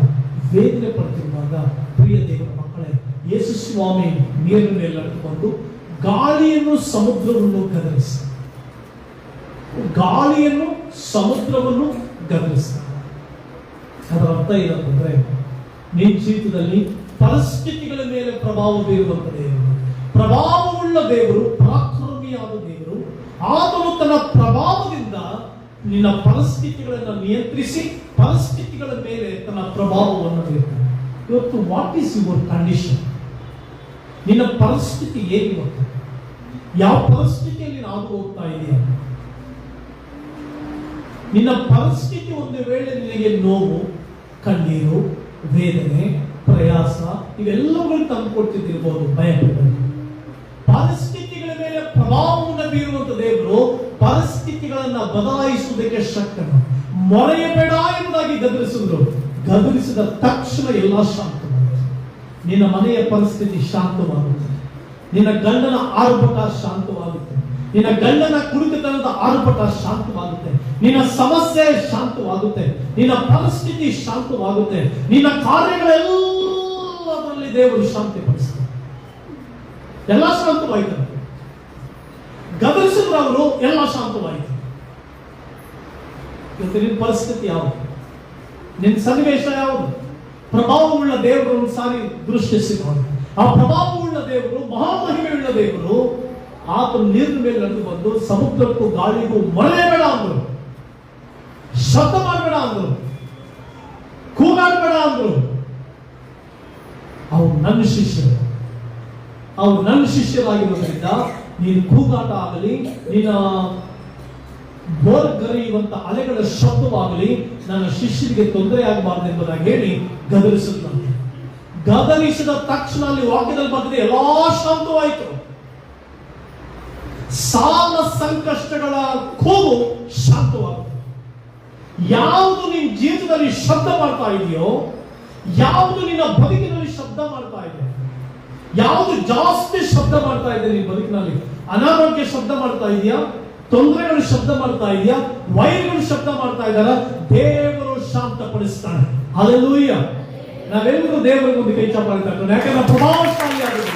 Speaker 1: ವೇದನೆ ಪಡ್ತಿರುವಾಗ ಪ್ರಿಯ ದೇವರ ಮಕ್ಕಳೇ ಯೇಸು ಸ್ವಾಮಿ ನೀರನ್ನು ಮೇಲೆ ನಡೆದುಕೊಂಡು ಗಾಳಿಯನ್ನು ಸಮುದ್ರವನ್ನು ಗದರಿಸ್ತಾರೆ ಗಾಳಿಯನ್ನು ಸಮುದ್ರವನ್ನು ಗದರಿಸ್ತಾರೆ ಅದರ ಅರ್ಥ ಏನಂತಂದ್ರೆ, ನಿನ್ನ ಜೀವಿತದಲ್ಲಿ ಪರಿಸ್ಥಿತಿಗಳ ಮೇಲೆ ಪ್ರಭಾವ ಬೀರುವಂತ ದೇವರು ಪ್ರಭಾವವುಳ್ಳ ದೇವರು ಪರಾಕ್ರಮಿಯಾದ ದೇವರು, ಆತನು ತನ್ನ ಪ್ರಭಾವದಿಂದ ನಿನ್ನ ಪರಿಸ್ಥಿತಿಗಳನ್ನು ನಿಯಂತ್ರಿಸಿ, ಪರಿಸ್ಥಿತಿಗಳ ಮೇಲೆ ತನ್ನ ಪ್ರಭಾವವನ್ನು ಬೀರ್ತಾನೆ. ಇವತ್ತು ವಾಟ್ ಈಸ್ ಯುವರ್ ಕಂಡೀಷನ್ ನಿನ್ನ ಪರಿಸ್ಥಿತಿ ಏನು ಗೊತ್ತ? ಯಾವ ಪರಿಸ್ಥಿತಿಯಲ್ಲಿ ನಾನು ಹೋಗ್ತಾ ಇದೆಯಾ? ನಿನ್ನ ಪರಿಸ್ಥಿತಿ ಒಂದು ವೇಳೆ ನಿನಗೆ ನೋವು, ಕಣ್ಣೀರು, ವೇದನೆ, ಪ್ರಯಾಸ, ಇವೆಲ್ಲವುಗಳು ತಂದುಕೊಡ್ತಿದ್ದಿರ್ಬೋದು ಭಯ ಪರಿಸ್ಥಿತಿಗಳ ಮೇಲೆ ಪ್ರಭಾವವನ್ನು ಬೀರುವಂತ ದೇವರು ಪರಿಸ್ಥಿತಿಗಳನ್ನ ಬದಲಾಯಿಸುವುದಕ್ಕೆ ಶಕ್ತನ. ಮೊರೆಯಬೇಡ ಎಂಬುದಾಗಿ ಗದರಿಸಿದ್ರು. ಗದರಿಸಿದ ತಕ್ಷಣ ಎಲ್ಲ ಶಾಂತವಾಗುತ್ತೆ ನಿನ್ನ ಮನೆಯ ಪರಿಸ್ಥಿತಿ ಶಾಂತವಾಗುತ್ತೆ. ನಿನ್ನ ಗಂಡನ ಆರ್ಭಟ ಶಾಂತವಾಗುತ್ತೆ. ನಿನ್ನ ಗಂಡನ ಕುರಿತನದ ಆರ್ಭಟ ಶಾಂತವಾಗುತ್ತೆ. ನಿನ್ನ ಸಮಸ್ಯೆ ಶಾಂತವಾಗುತ್ತೆ. ನಿನ್ನ ಪರಿಸ್ಥಿತಿ ಶಾಂತವಾಗುತ್ತೆ. ನಿನ್ನ ಕಾರ್ಯಗಳೆಲ್ಲದರಲ್ಲಿ ದೇವರು ಶಾಂತಿ ಪಡಿಸ್ತಾರೆ ಎಲ್ಲ ಶಾಂತವಾಯಿತು ಅವರು ಎಲ್ಲ ಶಾಂತವಾಯಿತು. ಇವತ್ತು ಪರಿಸ್ಥಿತಿ ಯಾವುದು? ನಿನ್ನ ಸನ್ನಿವೇಶ ಯಾವುದು? ಪ್ರಭಾವವುಳ್ಳ ದೇವರನ್ನು ಸಾರಿ ದೃಷ್ಟಿಸಿ ನೋಡಿ ಆ ಪ್ರಭಾವವುಳ್ಳ ದೇವರು, ಮಹಾಮಹಿಮೆಯುಳ್ಳ ದೇವರು, ಆತನ ನೀರಿನ ಮೇಲೆ ನಡೆದು ಬಂದು ಸಮುದ್ರಕ್ಕೂ ಗಾಳಿಗೂ ಮಳೆಯಬೇಡ ಅಂದರು. ಶಬ್ದ ಮಾಡಬೇಡ ಅಂದರು. ಕೂಗಾಡಬೇಡ ಅಂದರು. ಅವ್ರು ನನ್ನ ಶಿಷ್ಯರು. ಅವ್ರು ನನ್ನ ಶಿಷ್ಯರಾಗಿರೋದ್ರಿಂದ ನೀನು ಕೂಗಾಟ ಆಗಲಿ ನಿನ್ನ ಬೋರ್ಗರೆಯುವಂತ ಅಲೆಗಳ ಶಬ್ದವಾಗಲಿ ನನ್ನ ಶಿಷ್ಯರಿಗೆ ತೊಂದರೆ ಆಗಬಾರದು ಎಂಬುದಾಗಿ ಹೇಳಿ ಗದರಿಸುತ್ತಾನೆ ಗದರಿಸಿದ ತಕ್ಷಣ ಅಲ್ಲಿ ವಾಕ್ಯದಲ್ಲಿ ಬಂದಿದೆ, ಎಲ್ಲಾ ಶಾಂತವಾಯಿತು. ಸಾಲ ಸಂಕಷ್ಟಗಳ ಕೂಗು ಶಾಂತವಾಗುತ್ತೆ ಯಾವುದು ನಿನ್ನ ಜೀವನದಲ್ಲಿ ಶಬ್ದ ಮಾಡ್ತಾ ಇದೆಯೋ, ಯಾವುದು ನಿನ್ನ ಬದುಕಿನಲ್ಲಿ ಶಬ್ದ ಮಾಡ್ತಾ ಇದೆ, ಯಾವುದು ಜಾಸ್ತಿ ಶಬ್ದ ಮಾಡ್ತಾ ಇದೆ ನಿನ್ನ ಬದುಕಿನಲ್ಲಿ, ಅನಾರೋಗ್ಯ ಶಬ್ದ ಮಾಡ್ತಾ ಇದೆಯಾ ತೊಂದರೆಗಳು ಶಬ್ದ ಮಾಡ್ತಾ ಇದೆಯಾ? ವೈರ್ಗಳು ಶಬ್ದ ಮಾಡ್ತಾ ಇದ್ದಾರ? ದೇವರು ಶಾಂತಪಡಿಸ್ತಾನೆ. ಅಲ್ಲೂಯ್ಯ ನಾವೆಲ್ಲರೂ ದೇವರಿಗೆ ಒಂದು ಕೈ ಚಾಪಾಡಿ ತಟ್ಟೋಣ ಯಾಕಂದ್ರೆ ಪ್ರಭಾವಶಾಲಿ ಆಗುತ್ತೆ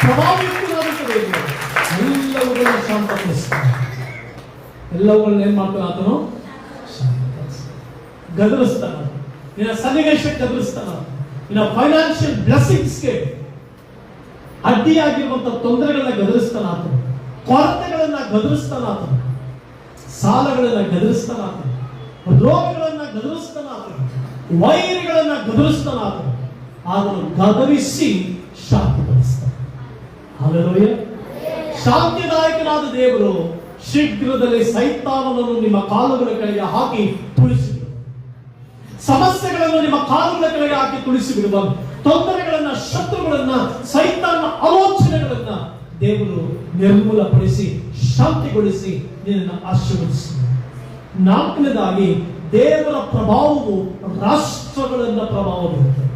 Speaker 1: ಪ್ರಭಾವಯುಕ್ತನಾಗುತ್ತದೆ ದೇವರು. ಎಲ್ಲವುಗಳನ್ನು ಶಾಂತಪಡಿಸ್ತಾನೆ. ಎಲ್ಲವುಗಳನ್ನ ಏನ್ ಮಾಡ್ತಾನೆ ಆತನು. ಗದರಿಸ್ತಾನ. ನಿನ್ನ ಸನ್ನಿವೇಶಕ್ಕೆ ಗದರಿಸ್ತಾನ. ನಿನ್ನ ಫೈನಾನ್ಷಿಯಲ್ ಬ್ಲೆಸ್ಸಿಂಗ್ಸ್ಗೆ ಅಡ್ಡಿಯಾಗಿರುವಂತ ತೊಂದರೆಗಳನ್ನ ಗದರಿಸ್ತಾನ ಆತನು. ಕೊರತೆಗಳನ್ನ ಗದರಿಸ್ತಾನಾತ ಸಾಲಗಳನ್ನ ಗದರಿಸ್ತಾನಾತ ರೋಗಗಳನ್ನ ಗದರಿಸ್ತಾನಾತ ವೈರಿಗಳನ್ನ ಗದರಿಸ್ತಾನಾತ ಅದನ್ನು ಗದರಿಸಿ ಶಾಂತಿಪಡಿಸ್ತಾನೆ ಹಾಲೆಲೂಯ ಶಾಂತಿದಾಯಕನಾದ ದೇವರು ಶೀಘ್ರದಲ್ಲಿ ಸೈತಾನನನ್ನು ನಿಮ್ಮ ಕಾಲುಗಳ ಕೆಳಗೆ ಹಾಕಿ ತುಳಿಸಿ ಸಮಸ್ಯೆಗಳನ್ನು ನಿಮ್ಮ ಕಾಲುಗಳ ಕೆಳಗೆ ಹಾಕಿ ತುಳಿಸಿ ಬಿಡುವ ತೊಂದರೆಗಳನ್ನ, ಶತ್ರುಗಳನ್ನ ಸೈತಾನ ಆಲೋಚನೆಗಳನ್ನ ದೇವರು ನಿರ್ಮೂಲಪಡಿಸಿ, ಶಾಂತಿಗೊಳಿಸಿ ನಿನ್ನನ್ನು ಆಶೀರ್ವದಿಸಿ ನಾಲ್ಕನೇದಾಗಿ, ದೇವರ ಪ್ರಭಾವವು ರಾಷ್ಟ್ರಗಳನ್ನ ಪ್ರಭಾವ ಬೀರುತ್ತೆ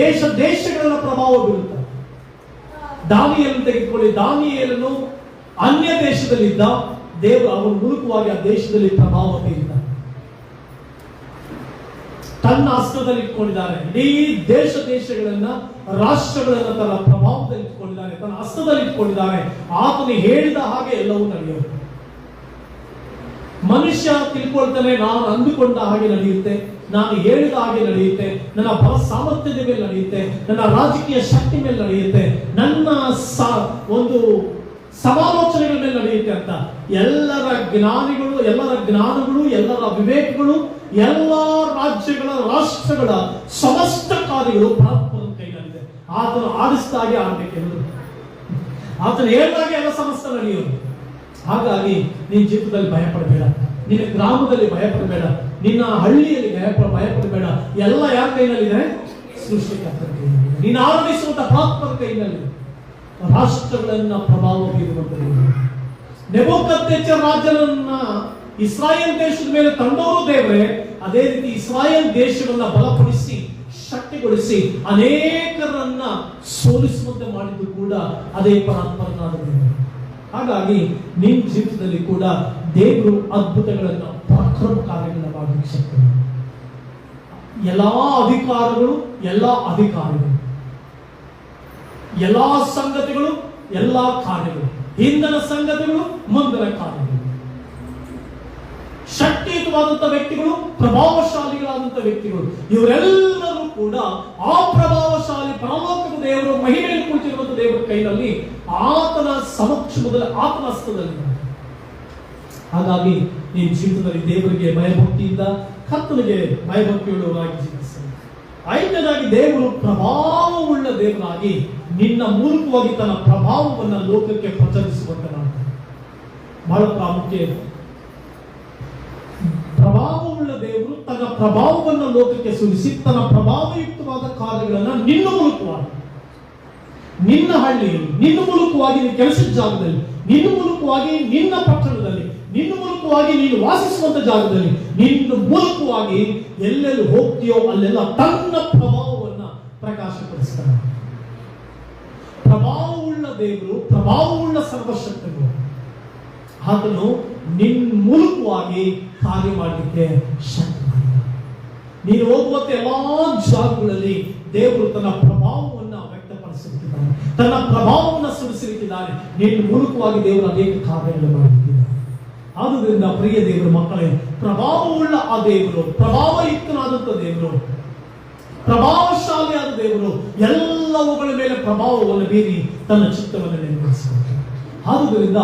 Speaker 1: ದೇಶ ದೇಶಗಳನ್ನ ಪ್ರಭಾವ ಬೀರುತ್ತೆ ದಾನಿಯನ್ನು ತೆಗೆದುಕೊಳ್ಳಿ. ದಾನಿಯಲನ್ನು ಅನ್ಯ ದೇಶದಲ್ಲಿದ್ದ, ದೇವರು ಅವನು ಮೂಲಕವಾಗಿ ಆ ದೇಶದಲ್ಲಿ ಪ್ರಭಾವ ಬೀರಿದ. ತನ್ನ ಹಸ್ತದಲ್ಲಿ ಇಟ್ಕೊಂಡಿದ್ದಾರೆ. ಇಡೀ ದೇಶ ದೇಶಗಳನ್ನ ರಾಷ್ಟ್ರಗಳನ್ನ ತನ್ನ ಪ್ರಭಾವದಲ್ಲಿ ಇಟ್ಕೊಂಡಿದ್ದಾರೆ. ತನ್ನ ಹಸ್ತದಲ್ಲಿ ಇಟ್ಕೊಂಡಿದ್ದಾರೆ. ಆತನು ಹೇಳಿದ ಹಾಗೆ ಎಲ್ಲವೂ ನಡೆಯುತ್ತೆ. ಮನುಷ್ಯ ತಿಳ್ಕೊಳ್ತಾನೆ, ನಾನು ಅಂದುಕೊಂಡ ಹಾಗೆ ನಡೆಯುತ್ತೆ. ನಾನು ಹೇಳಿದ ಹಾಗೆ ನಡೆಯುತ್ತೆ. ನನ್ನ ಬಲ ಸಾಮರ್ಥ್ಯದ ಮೇಲೆ ನಡೆಯುತ್ತೆ. ನನ್ನ ರಾಜಕೀಯ ಶಕ್ತಿ ಮೇಲೆ ನಡೆಯುತ್ತೆ. ನನ್ನ ಒಂದು ಸಮಾಲೋಚನೆಗಳ ಮೇಲೆ ನಡೆಯುತ್ತೆ ಅಂತ. ಎಲ್ಲರ ಜ್ಞಾನಿಗಳು, ಎಲ್ಲರ ಜ್ಞಾನಗಳು, ಎಲ್ಲರ ವಿವೇಕಗಳು ಎಲ್ಲ ರಾಜ್ಯಗಳ ರಾಷ್ಟ್ರಗಳ ಸಮಸ್ತ ಕಾರ್ಯಗಳು ಪರಾತ್ಮನ ಕೈನಲ್ಲಿದೆ ಆತನು ಆಡಿಸಿದಾಗೆ ಆಡ್ಬೇಕೆಂದು ಆತನು ಹೇಳಿದಾಗೆ ಎಲ್ಲ ಸಮಸ್ತ ನಡೆಯೋದು. ಹಾಗಾಗಿ ನಿನ್ನ ಜೀವಿತದಲ್ಲಿ ಭಯಪಡಬೇಡ. ನಿನ್ನ ಗ್ರಾಮದಲ್ಲಿ ಭಯಪಡಬೇಡ. ನಿನ್ನ ಹಳ್ಳಿಯಲ್ಲಿ ಭಯ ಭಯಪಡಬೇಡ. ಎಲ್ಲ ಯಾರ ಕೈನಲ್ಲಿದೆ ಸೃಷ್ಟಿಕರ್ತರ ಕೈನಲ್ಲಿ ನೀನು ಆರಂಭಿಸುವಂತ ಪರಾತ್ಮನ ಕೈನಲ್ಲಿ ರಾಷ್ಟ್ರಗಳನ್ನ ಪ್ರಭಾವ ಬೀರುವಂತೆ ನೆಬೋಕತ್ತೆಚ್ಚ ರಾಜನನ್ನ ಇಸ್ರಾಯೇಲ್ ದೇಶದ ಮೇಲೆ ತಂದವರು ದೇವರೇ, ಅದೇ ರೀತಿ ಇಸ್ರಾಯೇಲ್ ದೇಶವನ್ನ ಬಲಪಡಿಸಿ, ಶಕ್ತಿಗೊಳಿಸಿ ಅನೇಕರನ್ನ ಸೋಲಿಸುವಂತೆ ಮಾಡಿದ್ದು ಕೂಡ ಅದೇ ಪರಾತ್ಮರನಾದ ದೇವರು. ಹಾಗಾಗಿ ನಿನ್ನ ಜೀವನದಲ್ಲಿ ಕೂಡ ದೇವರು ಅದ್ಭುತಗಳನ್ನ ಪರಾಕ್ರಮ ಕಾರ್ಯಗಳನ್ನ ಮಾಡಲಿಕ್ಕೆ ಶಕ್ತಿ ಎಲ್ಲಾ ಅಧಿಕಾರಗಳು, ಎಲ್ಲಾ ಅಧಿಕಾರಿಗಳು. ಎಲ್ಲಾ ಸಂಗತಿಗಳು, ಎಲ್ಲಾ ಕಾರ್ಯಗಳು. ಹಿಂದಿನ ಸಂಗತಿಗಳು, ಮುಂದಿನ ಕಾರ್ಯಗಳು. ಶಕ್ತಿಯುತವಾದಂಥ ವ್ಯಕ್ತಿಗಳು ಪ್ರಭಾವಶಾಲಿಗಳಾದಂತ ವ್ಯಕ್ತಿಗಳು. ಇವರೆಲ್ಲರೂ ಕೂಡ ಆ ಪ್ರಭಾವಶಾಲಿ ಪರಲೋಕದ ದೇವರು ಮಹಿಳೆಯಲ್ಲಿ ಕುಳಿತಿರುವಂತಹ ದೇವರ ಕೈನಲ್ಲಿ ಆತನ ಸಮಕ್ಷಮದಲ್ಲಿ ಆತನ ಹಸ್ತದಲ್ಲಿ ಹಾಗಾಗಿ ನಿಮ್ಮ ಜೀವನದಲ್ಲಿ ದೇವರಿಗೆ ಭಯಭಕ್ತಿಯಿಂದ ಕತ್ತಲಿಗೆ ಭಯಭಕ್ತಿಯುಳ್ಳವರಾಗಿ ಜೀವಿಸಿ. ಐದನೇದಾಗಿ ದೇವರು ಪ್ರಭಾವವುಳ್ಳ ದೇವರಾಗಿ ನಿನ್ನ ಮೂಲಕವಾಗಿ ತನ್ನ ಪ್ರಭಾವವನ್ನು ಲೋಕಕ್ಕೆ ಪ್ರಚರಿಸುವಂತೆ ನಾನು ಬಹಳ ಪ್ರಾಮುಖ್ಯ ಇದೆ ಪ್ರಭಾವವುಳ್ಳ ದೇವರು ತನ್ನ ಪ್ರಭಾವವನ್ನು ಲೋಕಕ್ಕೆ ಸುರಿಸಿ ತನ್ನ ಪ್ರಭಾವಯುಕ್ತವಾದ ಕಾರ್ಯಗಳನ್ನು ನಿನ್ನ ಮೂಲಕವಾಗಿ, ನಿನ್ನ ಹಳ್ಳಿಯಲ್ಲಿ, ನಿನ್ನ ಮೂಲಕವಾಗಿ ನೀನು ಕೆಲಸದ ಜಾಗದಲ್ಲಿ, ನಿನ್ನ ಮೂಲಕವಾಗಿ ನಿನ್ನ ಪಟ್ಟಣದಲ್ಲಿ, ನಿನ್ನ ಮೂಲಕವಾಗಿ ನೀನು ವಾಸಿಸುವಂತ ಜಾಗದಲ್ಲಿ, ನಿನ್ನ ಮೂಲಕವಾಗಿ ಎಲ್ಲೆಲ್ಲಿ ಹೋಗ್ತೀಯೋ ಅಲ್ಲೆಲ್ಲ ತನ್ನ ಪ್ರಭಾವವನ್ನು ಪ್ರಕಾಶಪಡಿಸ್ತಾನೆ. ದೇವರು ಪ್ರಭಾವವುಳ್ಳ ಸರ್ವಶಕ್ತನು. ಆತನು ನಿನ್ ಮೂಲಕವಾಗಿ ಕಾರ್ಯ ಮಾಡಲಿಕ್ಕೆ ಶಕ್ತಿ ನೀನು ಹೋಗುವಂತೆ ಎಲ್ಲಾ ಜಾಗಗಳಲ್ಲಿ ದೇವರು ತನ್ನ ಪ್ರಭಾವವನ್ನು ವ್ಯಕ್ತಪಡಿಸುತ್ತಿದ್ದಾನೆ ತನ್ನ ಪ್ರಭಾವವನ್ನು ಸುರಿಸಿರುತ್ತಿದ್ದಾನೆ. ನಿನ್ನ ಮೂಲಕವಾಗಿ ದೇವರು ಅನೇಕ ಕಾರ್ಯಗಳನ್ನು ಮಾಡುತ್ತಿದ್ದಾನೆ ಆದುದರಿಂದ ಪ್ರಿಯ ದೇವರ ಮಕ್ಕಳೇ, ಪ್ರಭಾವವುಳ್ಳ ಆ ದೇವರು, ಪ್ರಭಾವಯುಕ್ತನಾದಂತ ದೇವರು ಪ್ರಭಾವಶಾಲಿಯಾದ ದೇವರು, ಎಲ್ಲವುಗಳ ಮೇಲೆ ಪ್ರಭಾವವನ್ನು ಬೀರಿ ತನ್ನ ಚಿತ್ತವನ್ನು ನೆರವೇರಿಸಬೇಕು ಆದುದರಿಂದ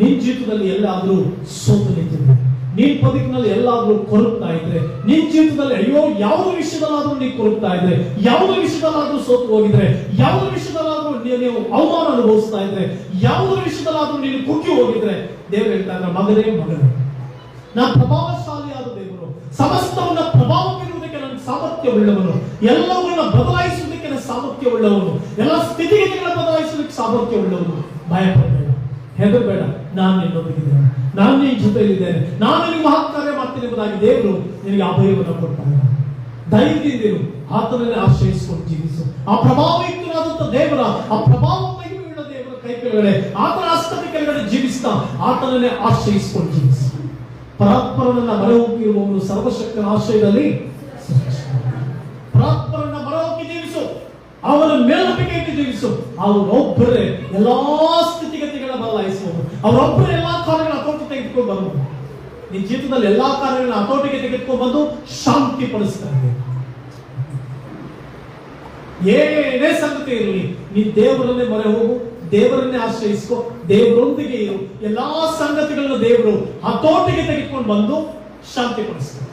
Speaker 1: ನಿನ್ ಜೀವಿತದಲ್ಲಿ ಎಲ್ಲಾದರೂ ಸೋತು ನಿಂತಿದ್ದೆ ನಿನ್ ಬದುಕಿನಲ್ಲಿ ಎಲ್ಲಾದ್ರೂ ಕೊರಗ್ತಾ ಇದ್ರೆ ನಿನ್ ಜೀವಿತದಲ್ಲಿ ಅಯ್ಯೋ ಯಾವ ವಿಷಯದಲ್ಲಾದ್ರೂ ನೀವು ಕೊರಗ್ತಾ ಇದ್ರೆ, ಯಾವುದೇ ವಿಷಯದಲ್ಲಾದ್ರೂ ಸೋತು ಹೋಗಿದ್ರೆ, ಯಾವುದೇ ವಿಷಯದಲ್ಲಾದ್ರೂ ನೀವು ಅವಮಾನ ಅನುಭವಿಸ್ತಾ ಇದ್ರೆ, ಯಾವುದೇ ವಿಷಯದಲ್ಲಾದ್ರೂ ನೀನು ಕುಗ್ಗಿ ಹೋಗಿದ್ರೆ, ದೇವರು ಹೇಳ್ತಾ ಇದ್ರೆ ಮಗನೇ ಮಗನೇ. ನಾ ಪ್ರಭಾವಶಾಲಿಯಾದ ದೇವರು, ಸಮಸ್ತವನ್ನ ಪ್ರಭಾವ ನನ್ನ ಸಾಮರ್ಥ್ಯವುಳ್ಳವನು. ಎಲ್ಲವನ್ನ ಬದಲಾಯಿಸುವುದಕ್ಕೆ ನನ್ನ ಸಾಮರ್ಥ್ಯವುಳ್ಳವನು. ಎಲ್ಲ ಸ್ಥಿತಿಗತಿಗಳನ್ನ ಬದಲಾಯಿಸುವುದಕ್ಕೆ ಸಾಮರ್ಥ್ಯವುಳ್ಳವನು. ಭಯಪಡಬೇಡ. ಹೆದರಬೇಡ. ನಾನು ನಿನ್ನೊಂದಿಗಿದ್ದೇನೆ ನಾನು ನಿನ್ನ ಜೊತೆಯಲ್ಲಿದ್ದೇನೆ. ನಾನು ನಿಮ್ಮ ಮಹತ್ಕಾರ್ಯ ಮಾಡ್ತೀನಿ ಎಂಬುದಾಗಿ ದೇವರು ನಿನಗೆ ಅಭಯವನ್ನು ಕೊಡ್ತಾನೆ. ಧೈರ್ಯದಿಂದಿರು ಆತನನ್ನೇ ಆಶ್ರಯಿಸಿಕೊಂಡು ಜೀವಿಸು. ಆ ಪ್ರಭಾವಯುಕ್ತನಾದಂಥ ದೇವರ, ಆ ಪ್ರಭಾವ ದೇವರ ಕೈ ಕೆಳಗಡೆ ಆತನ ಹಸ್ತದ ಕೆಳಗಡೆ ಜೀವಿಸ್ತಾ ಆತನನ್ನೇ ಆಶ್ರಯಿಸಿಕೊಂಡು ಜೀವಿಸು. ಪರಾತ್ಮರನ್ನ ಮರೆ ಹೋಗಿರುವವನು ಸರ್ವಶಕ್ತನ ಆಶ್ರಯದಲ್ಲಿ ಪರಾತ್ಪರನ್ನ ಮೊರೆ ಹೋಗಿ ಜೀವಿಸು ಅವನ ಮೇಲ್ನಂಬಿಕೆ ಇಟ್ಟು ಜೀವಿಸು ಅವರೊಬ್ಬರೇ ಎಲ್ಲಾ ಸ್ಥಿತಿಗತಿಗಳ ಬದಲಾಯಿಸಬಹುದು ಅವರೊಬ್ಬರೇ ಎಲ್ಲಾ ಕಾರ್ಯಗಳ ಹತೋಟಿ ತೆಗೆದುಕೊಂಡು ಬಂದು ನಿನ್ನ ಜೀವನದಲ್ಲಿ ಎಲ್ಲಾ ಕಾರ್ಯಗಳನ್ನ ಹತೋಟಿಗೆ ತೆಗೆದುಕೊಂಡು ಬಂದು ಶಾಂತಿ ಪಡಿಸ್ತಾರೆ. ಏನೇ ಸಂಗತಿ ಇರಲಿ, ನೀ ದೇವರನ್ನೇ ಮೊರೆ ಹೋಗು, ದೇವರನ್ನೇ ಆಶ್ರಯಿಸ್ಕೊ, ದೇವರೊಂದಿಗೆ ಇರು. ಎಲ್ಲಾ ಸಂಗತಿಗಳನ್ನು ದೇವರು ಹತೋಟಿಗೆ ತೆಗೆದುಕೊಂಡು ಬಂದು ಶಾಂತಿ ಪಡಿಸ್ತಾರೆ.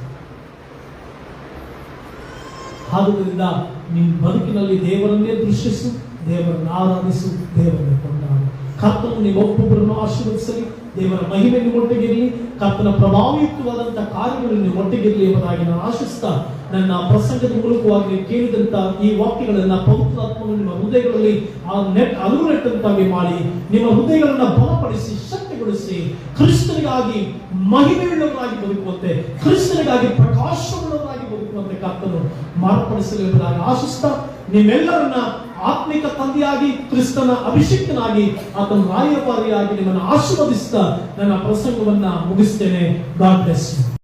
Speaker 1: ಆದುದರಿಂದ ನಿನ್ನ ಬದುಕಿನಲ್ಲಿ ದೇವರನ್ನೇ ದೃಶ್ಯಿಸು ದೇವರನ್ನು ಆರಾಧಿಸು, ದೇವರನ್ನು ಕೊಂಡಾಡು. ಕರ್ತನು ನೀವು ಒಬ್ಬೊಬ್ಬರನ್ನು ಆಶೀರ್ವದಿಸಲಿ, ದೇವರ ಮಹಿಮೆಯನ್ನು ಒಟ್ಟಿಗಿರಲಿ, ಕರ್ತನ ಪ್ರಭಾವಯುಕ್ತವಾದಂತಹ ಕಾರ್ಯಗಳನ್ನು ಒಟ್ಟಿಗಿರಲಿ ಎಂಬುದಾಗಿ ನಾನು ಆಶಿಸ್ತಾ ನನ್ನ ಪ್ರಸಂಗದ ಮೂಲಕವಾಗಿ ಕೇಳಿದಂತ ಈ ವಾಕ್ಯಗಳನ್ನ ಪವಿತ್ರಾತ್ಮನು ನಿಮ್ಮ ಹೃದಯಗಳಲ್ಲಿ ಆ ನೆಟ್ ನೆಟ್ಟಂತಾಗಿ ಮಾಡಿ, ನಿಮ್ಮ ಹೃದಯಗಳನ್ನ ಬಲಪಡಿಸಿ, ಶಕ್ತಿಗೊಳಿಸಿ, ಕ್ರಿಸ್ತನಿಗಾಗಿ ಮಹಿಮೆಯುಳ್ಳವರಾಗಿ ಬದುಕುವಂತೆ, ಕ್ರಿಸ್ತನಿಗಾಗಿ ಪ್ರಕಾಶವುಳ್ಳವರಾಗಿ ಬದುಕುವಂತೆ ಕರ್ತನು ಮಾರ್ಪಡಿಸಲು ಎಂಬುದಾಗಿ ಆಶಿಸ್ತಾ. ನಿಮ್ಮೆಲ್ಲರನ್ನ ಆತ್ಮಿಕ ತಂದೆಯಾಗಿ, ಕ್ರಿಸ್ತನ ಅಭಿಷಿಕ್ತನಾಗಿ, ಆತನ ರಾಯಭಾರಿಯಾಗಿ ನಿಮ್ಮನ್ನು ಆಶೀರ್ವದಿಸ್ತಾ ನನ್ನ ಪ್ರಸಂಗವನ್ನ ಮುಗಿಸ್ತೇನೆ. God bless you